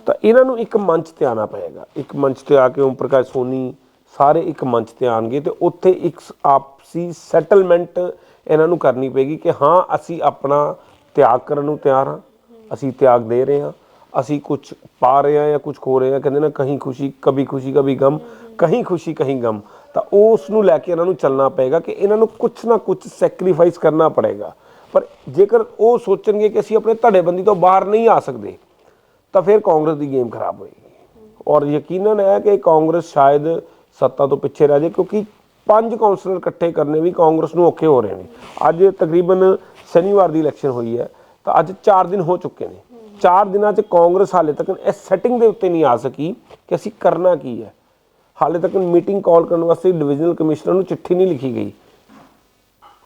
Speaker 1: ਤਾਂ ਇਹਨਾਂ ਨੂੰ ਇੱਕ ਮੰਚ ਤੇ ਆਣਾ ਪਏਗਾ। ਇੱਕ ਮੰਚ ਤੇ ਆ ਕੇ ਓਮ ਪ੍ਰਕਾਸ਼ ਸੋਨੀ ਸਾਰੇ ਇੱਕ ਮੰਚ ਤੇ ਆਣਗੇ ਤੇ ਉੱਥੇ ਇੱਕ ਆਪਸੀ ਸੈਟਲਮੈਂਟ ਇਹਨਾਂ ਨੂੰ ਕਰਨੀ ਪਏਗੀ ਕਿ ਹਾਂ, ਅਸੀਂ ਆਪਣਾ ਤਿਆਗ ਕਰਨ ਨੂੰ ਤਿਆਰ ਹਾਂ, ਅਸੀਂ ਤਿਆਗ ਦੇ ਰਹੇ ਹਾਂ, ਅਸੀਂ ਕੁਝ ਪਾ ਰਹੇ ਹਾਂ ਜਾਂ ਕੁਝ ਖੋ ਰਹੇ ਹਾਂ। ਕਹਿੰਦੇ ਨਾ, ਕਹੀਂ ਖੁਸ਼ੀ, ਕਭੀ ਖੁਸ਼ੀ, ਕਭੀ ਗਮ, ਕਹੀਂ ਖੁਸ਼ੀ, ਕਹੀਂ ਗਮ। ਤਾਂ ਉਸ ਨੂੰ ਲੈ ਕੇ ਇਹਨਾਂ ਨੂੰ ਚੱਲਣਾ ਪਏਗਾ ਕਿ ਇਹਨਾਂ ਨੂੰ ਕੁਝ ਨਾ ਕੁਝ ਸੈਕਰੀਫਾਈਸ ਕਰਨਾ ਪੜੇਗਾ। ਪਰ ਜੇਕਰ ਉਹ ਸੋਚਣਗੇ ਕਿ ਅਸੀਂ ਆਪਣੇ ਧੜੇਬੰਦੀ ਤੋਂ ਬਾਹਰ ਨਹੀਂ ਆ ਸਕਦੇ, ਤਾਂ ਫਿਰ ਕਾਂਗਰਸ ਦੀ ਗੇਮ ਖਰਾਬ ਹੋਏਗੀ। ਔਰ ਯਕੀਨਨ ਹੈ ਕਿ ਕਾਂਗਰਸ ਸ਼ਾਇਦ ਸੱਤਾ ਤੋਂ ਪਿੱਛੇ ਰਹਿ ਜਾਏ, ਕਿਉਂਕਿ ਪੰਜ ਕਾਉਂਸਲਰ ਇਕੱਠੇ ਕਰਨੇ ਵੀ ਕਾਂਗਰਸ ਨੂੰ ਔਖੇ ਹੋ ਰਹੇ ਨੇ। ਅੱਜ ਤਕਰੀਬਨ ਸ਼ਨੀਵਾਰ ਦੀ ਇਲੈਕਸ਼ਨ ਹੋਈ ਹੈ, ਤਾਂ ਅੱਜ 4 ਦਿਨ ਹੋ ਚੁੱਕੇ ਨੇ। 4 ਦਿਨਾਂ 'ਚ ਕਾਂਗਰਸ ਹਾਲੇ ਤੱਕ ਇਸ ਸੈਟਿੰਗ ਦੇ ਉੱਤੇ ਨਹੀਂ ਆ ਸਕੀ ਕਿ ਅਸੀਂ ਕਰਨਾ ਕੀ ਹੈ। ਹਾਲੇ ਤੱਕ ਮੀਟਿੰਗ ਕਾਲ ਕਰਨ ਵਾਸਤੇ ਡਿਵੀਜ਼ਨਲ ਕਮਿਸ਼ਨਰ ਨੂੰ ਚਿੱਠੀ ਨਹੀਂ ਲਿਖੀ ਗਈ।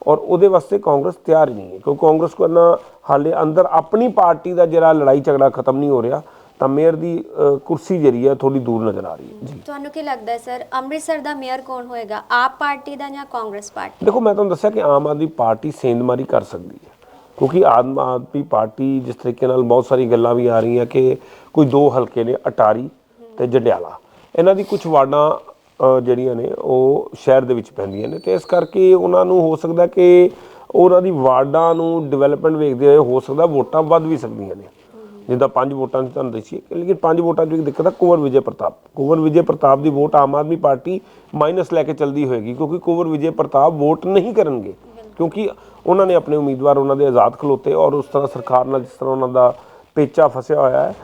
Speaker 1: ਔਰ ਉਹਦੇ ਵਾਸਤੇ ਕਾਂਗਰਸ ਤਿਆਰ ਨਹੀਂ ਹੈ ਕਿਉਂਕਿ ਕਾਂਗਰਸ ਕੋ ਨਾ ਹਾਲੇ ਅੰਦਰ ਆਪਣੀ ਪਾਰਟੀ ਦਾ ਜਿਹੜਾ ਲੜਾਈ ਝਗੜਾ ਖਤਮ ਨਹੀਂ ਹੋ ਰਿਹਾ ਤਾਂ ਮੇਅਰ ਦੀ ਕੁਰਸੀ ਜਿਹੜੀ ਹੈ ਥੋੜੀ ਦੂਰ ਨਜ਼ਰ ਆ ਰਹੀ ਹੈ। ਜੀ।
Speaker 2: ਤੁਹਾਨੂੰ ਕੀ ਲੱਗਦਾ ਹੈ ਸਰ ਅੰਮ੍ਰਿਤਸਰ ਦਾ ਮੇਅਰ ਕੌਣ ਹੋਏਗਾ ਆਪ ਪਾਰਟੀ ਦਾ ਜਾਂ ਕਾਂਗਰਸ ਪਾਰਟੀ?
Speaker 1: ਦੇਖੋ ਮੈਂ ਤੁਹਾਨੂੰ ਦੱਸਿਆ ਕਿ ਆਮ ਆਦਮੀ ਪਾਰਟੀ ਸੇਂਦਮਾਰੀ ਕਰ ਸਕਦੀ ਹੈ ਕਿਉਂਕਿ ਆਮ ਆਦਮੀ ਪਾਰਟੀ ਜਿਸ ਤਰੀਕੇ ਨਾਲ ਬਹੁਤ ਸਾਰੀ ਗੱਲਾਂ ਵੀ ਆ ਰਹੀਆਂ ਕਿ ਕੋਈ ਦੋ ਹਲਕੇ ਨੇ ਅਟਾਰੀ ਤੇ ਜੰਡਿਆਲਾ। ਇਹਨਾਂ ਦੀ ਕੁਝ ਵਾਰਡਾਂ ਜਿਹੜੀਆਂ ਨੇ, ਉਹ ਸ਼ਹਿਰ ਦੇ ਵਿੱਚ ਪੈਂਦੀਆਂ ਨੇ ਤੇ ਇਸ ਕਰਕੇ ਉਹਨਾਂ ਨੂੰ ਹੋ ਸਕਦਾ ਕਿ ਉਹਨਾਂ ਦੀ ਵਾਰਡਾਂ ਨੂੰ ਡਿਵੈਲਪਮੈਂਟ ਵੇਖਦੇ ਹੋਏ ਹੋ ਸਕਦਾ ਵੋਟਾਂ ਵੱਧ ਵੀ ਸਕਦੀਆਂ ਨੇ। ਜਿੱਦਾਂ ਪੰਜ ਵੋਟਾਂ ਦੀ ਤੁਹਾਨੂੰ ਦੱਸੀ ਲੇਕਿਨ ਪੰਜ ਵੋਟਾਂ 'ਚ ਇੱਕ ਦਿੱਕਤ ਹੈ ਕੁਵਰ ਵਿਜੇ ਪ੍ਰਤਾਪ। ਕੁਵਰ ਵਿਜੇ ਪ੍ਰਤਾਪ ਦੀ vote Aam Aadmi Party minus ਲੈ ਕੇ ਚੱਲਦੀ ਹੋਏਗੀ ਕਿਉਂਕਿ ਕੁਵਰ ਵਿਜੇ ਪ੍ਰਤਾਪ ਵੋਟ ਨਹੀਂ ਕਰਨਗੇ। ਕਿਉਂਕਿ ਉਹਨਾਂ ਨੇ ਆਪਣੇ ਉਮੀਦਵਾਰ, ਉਹਨਾਂ ਦੇ ਆਜ਼ਾਦ ਖਲੋਤੇ ਔਰ ਉਸ ਤਰ੍ਹਾਂ ਸਰਕਾਰ ਨਾਲ ਜਿਸ ਤਰ੍ਹਾਂ ਉਹਨਾਂ ਦਾ ਪੇਚਾ ਫਸਿਆ ਹੋਇਆ ਹੈ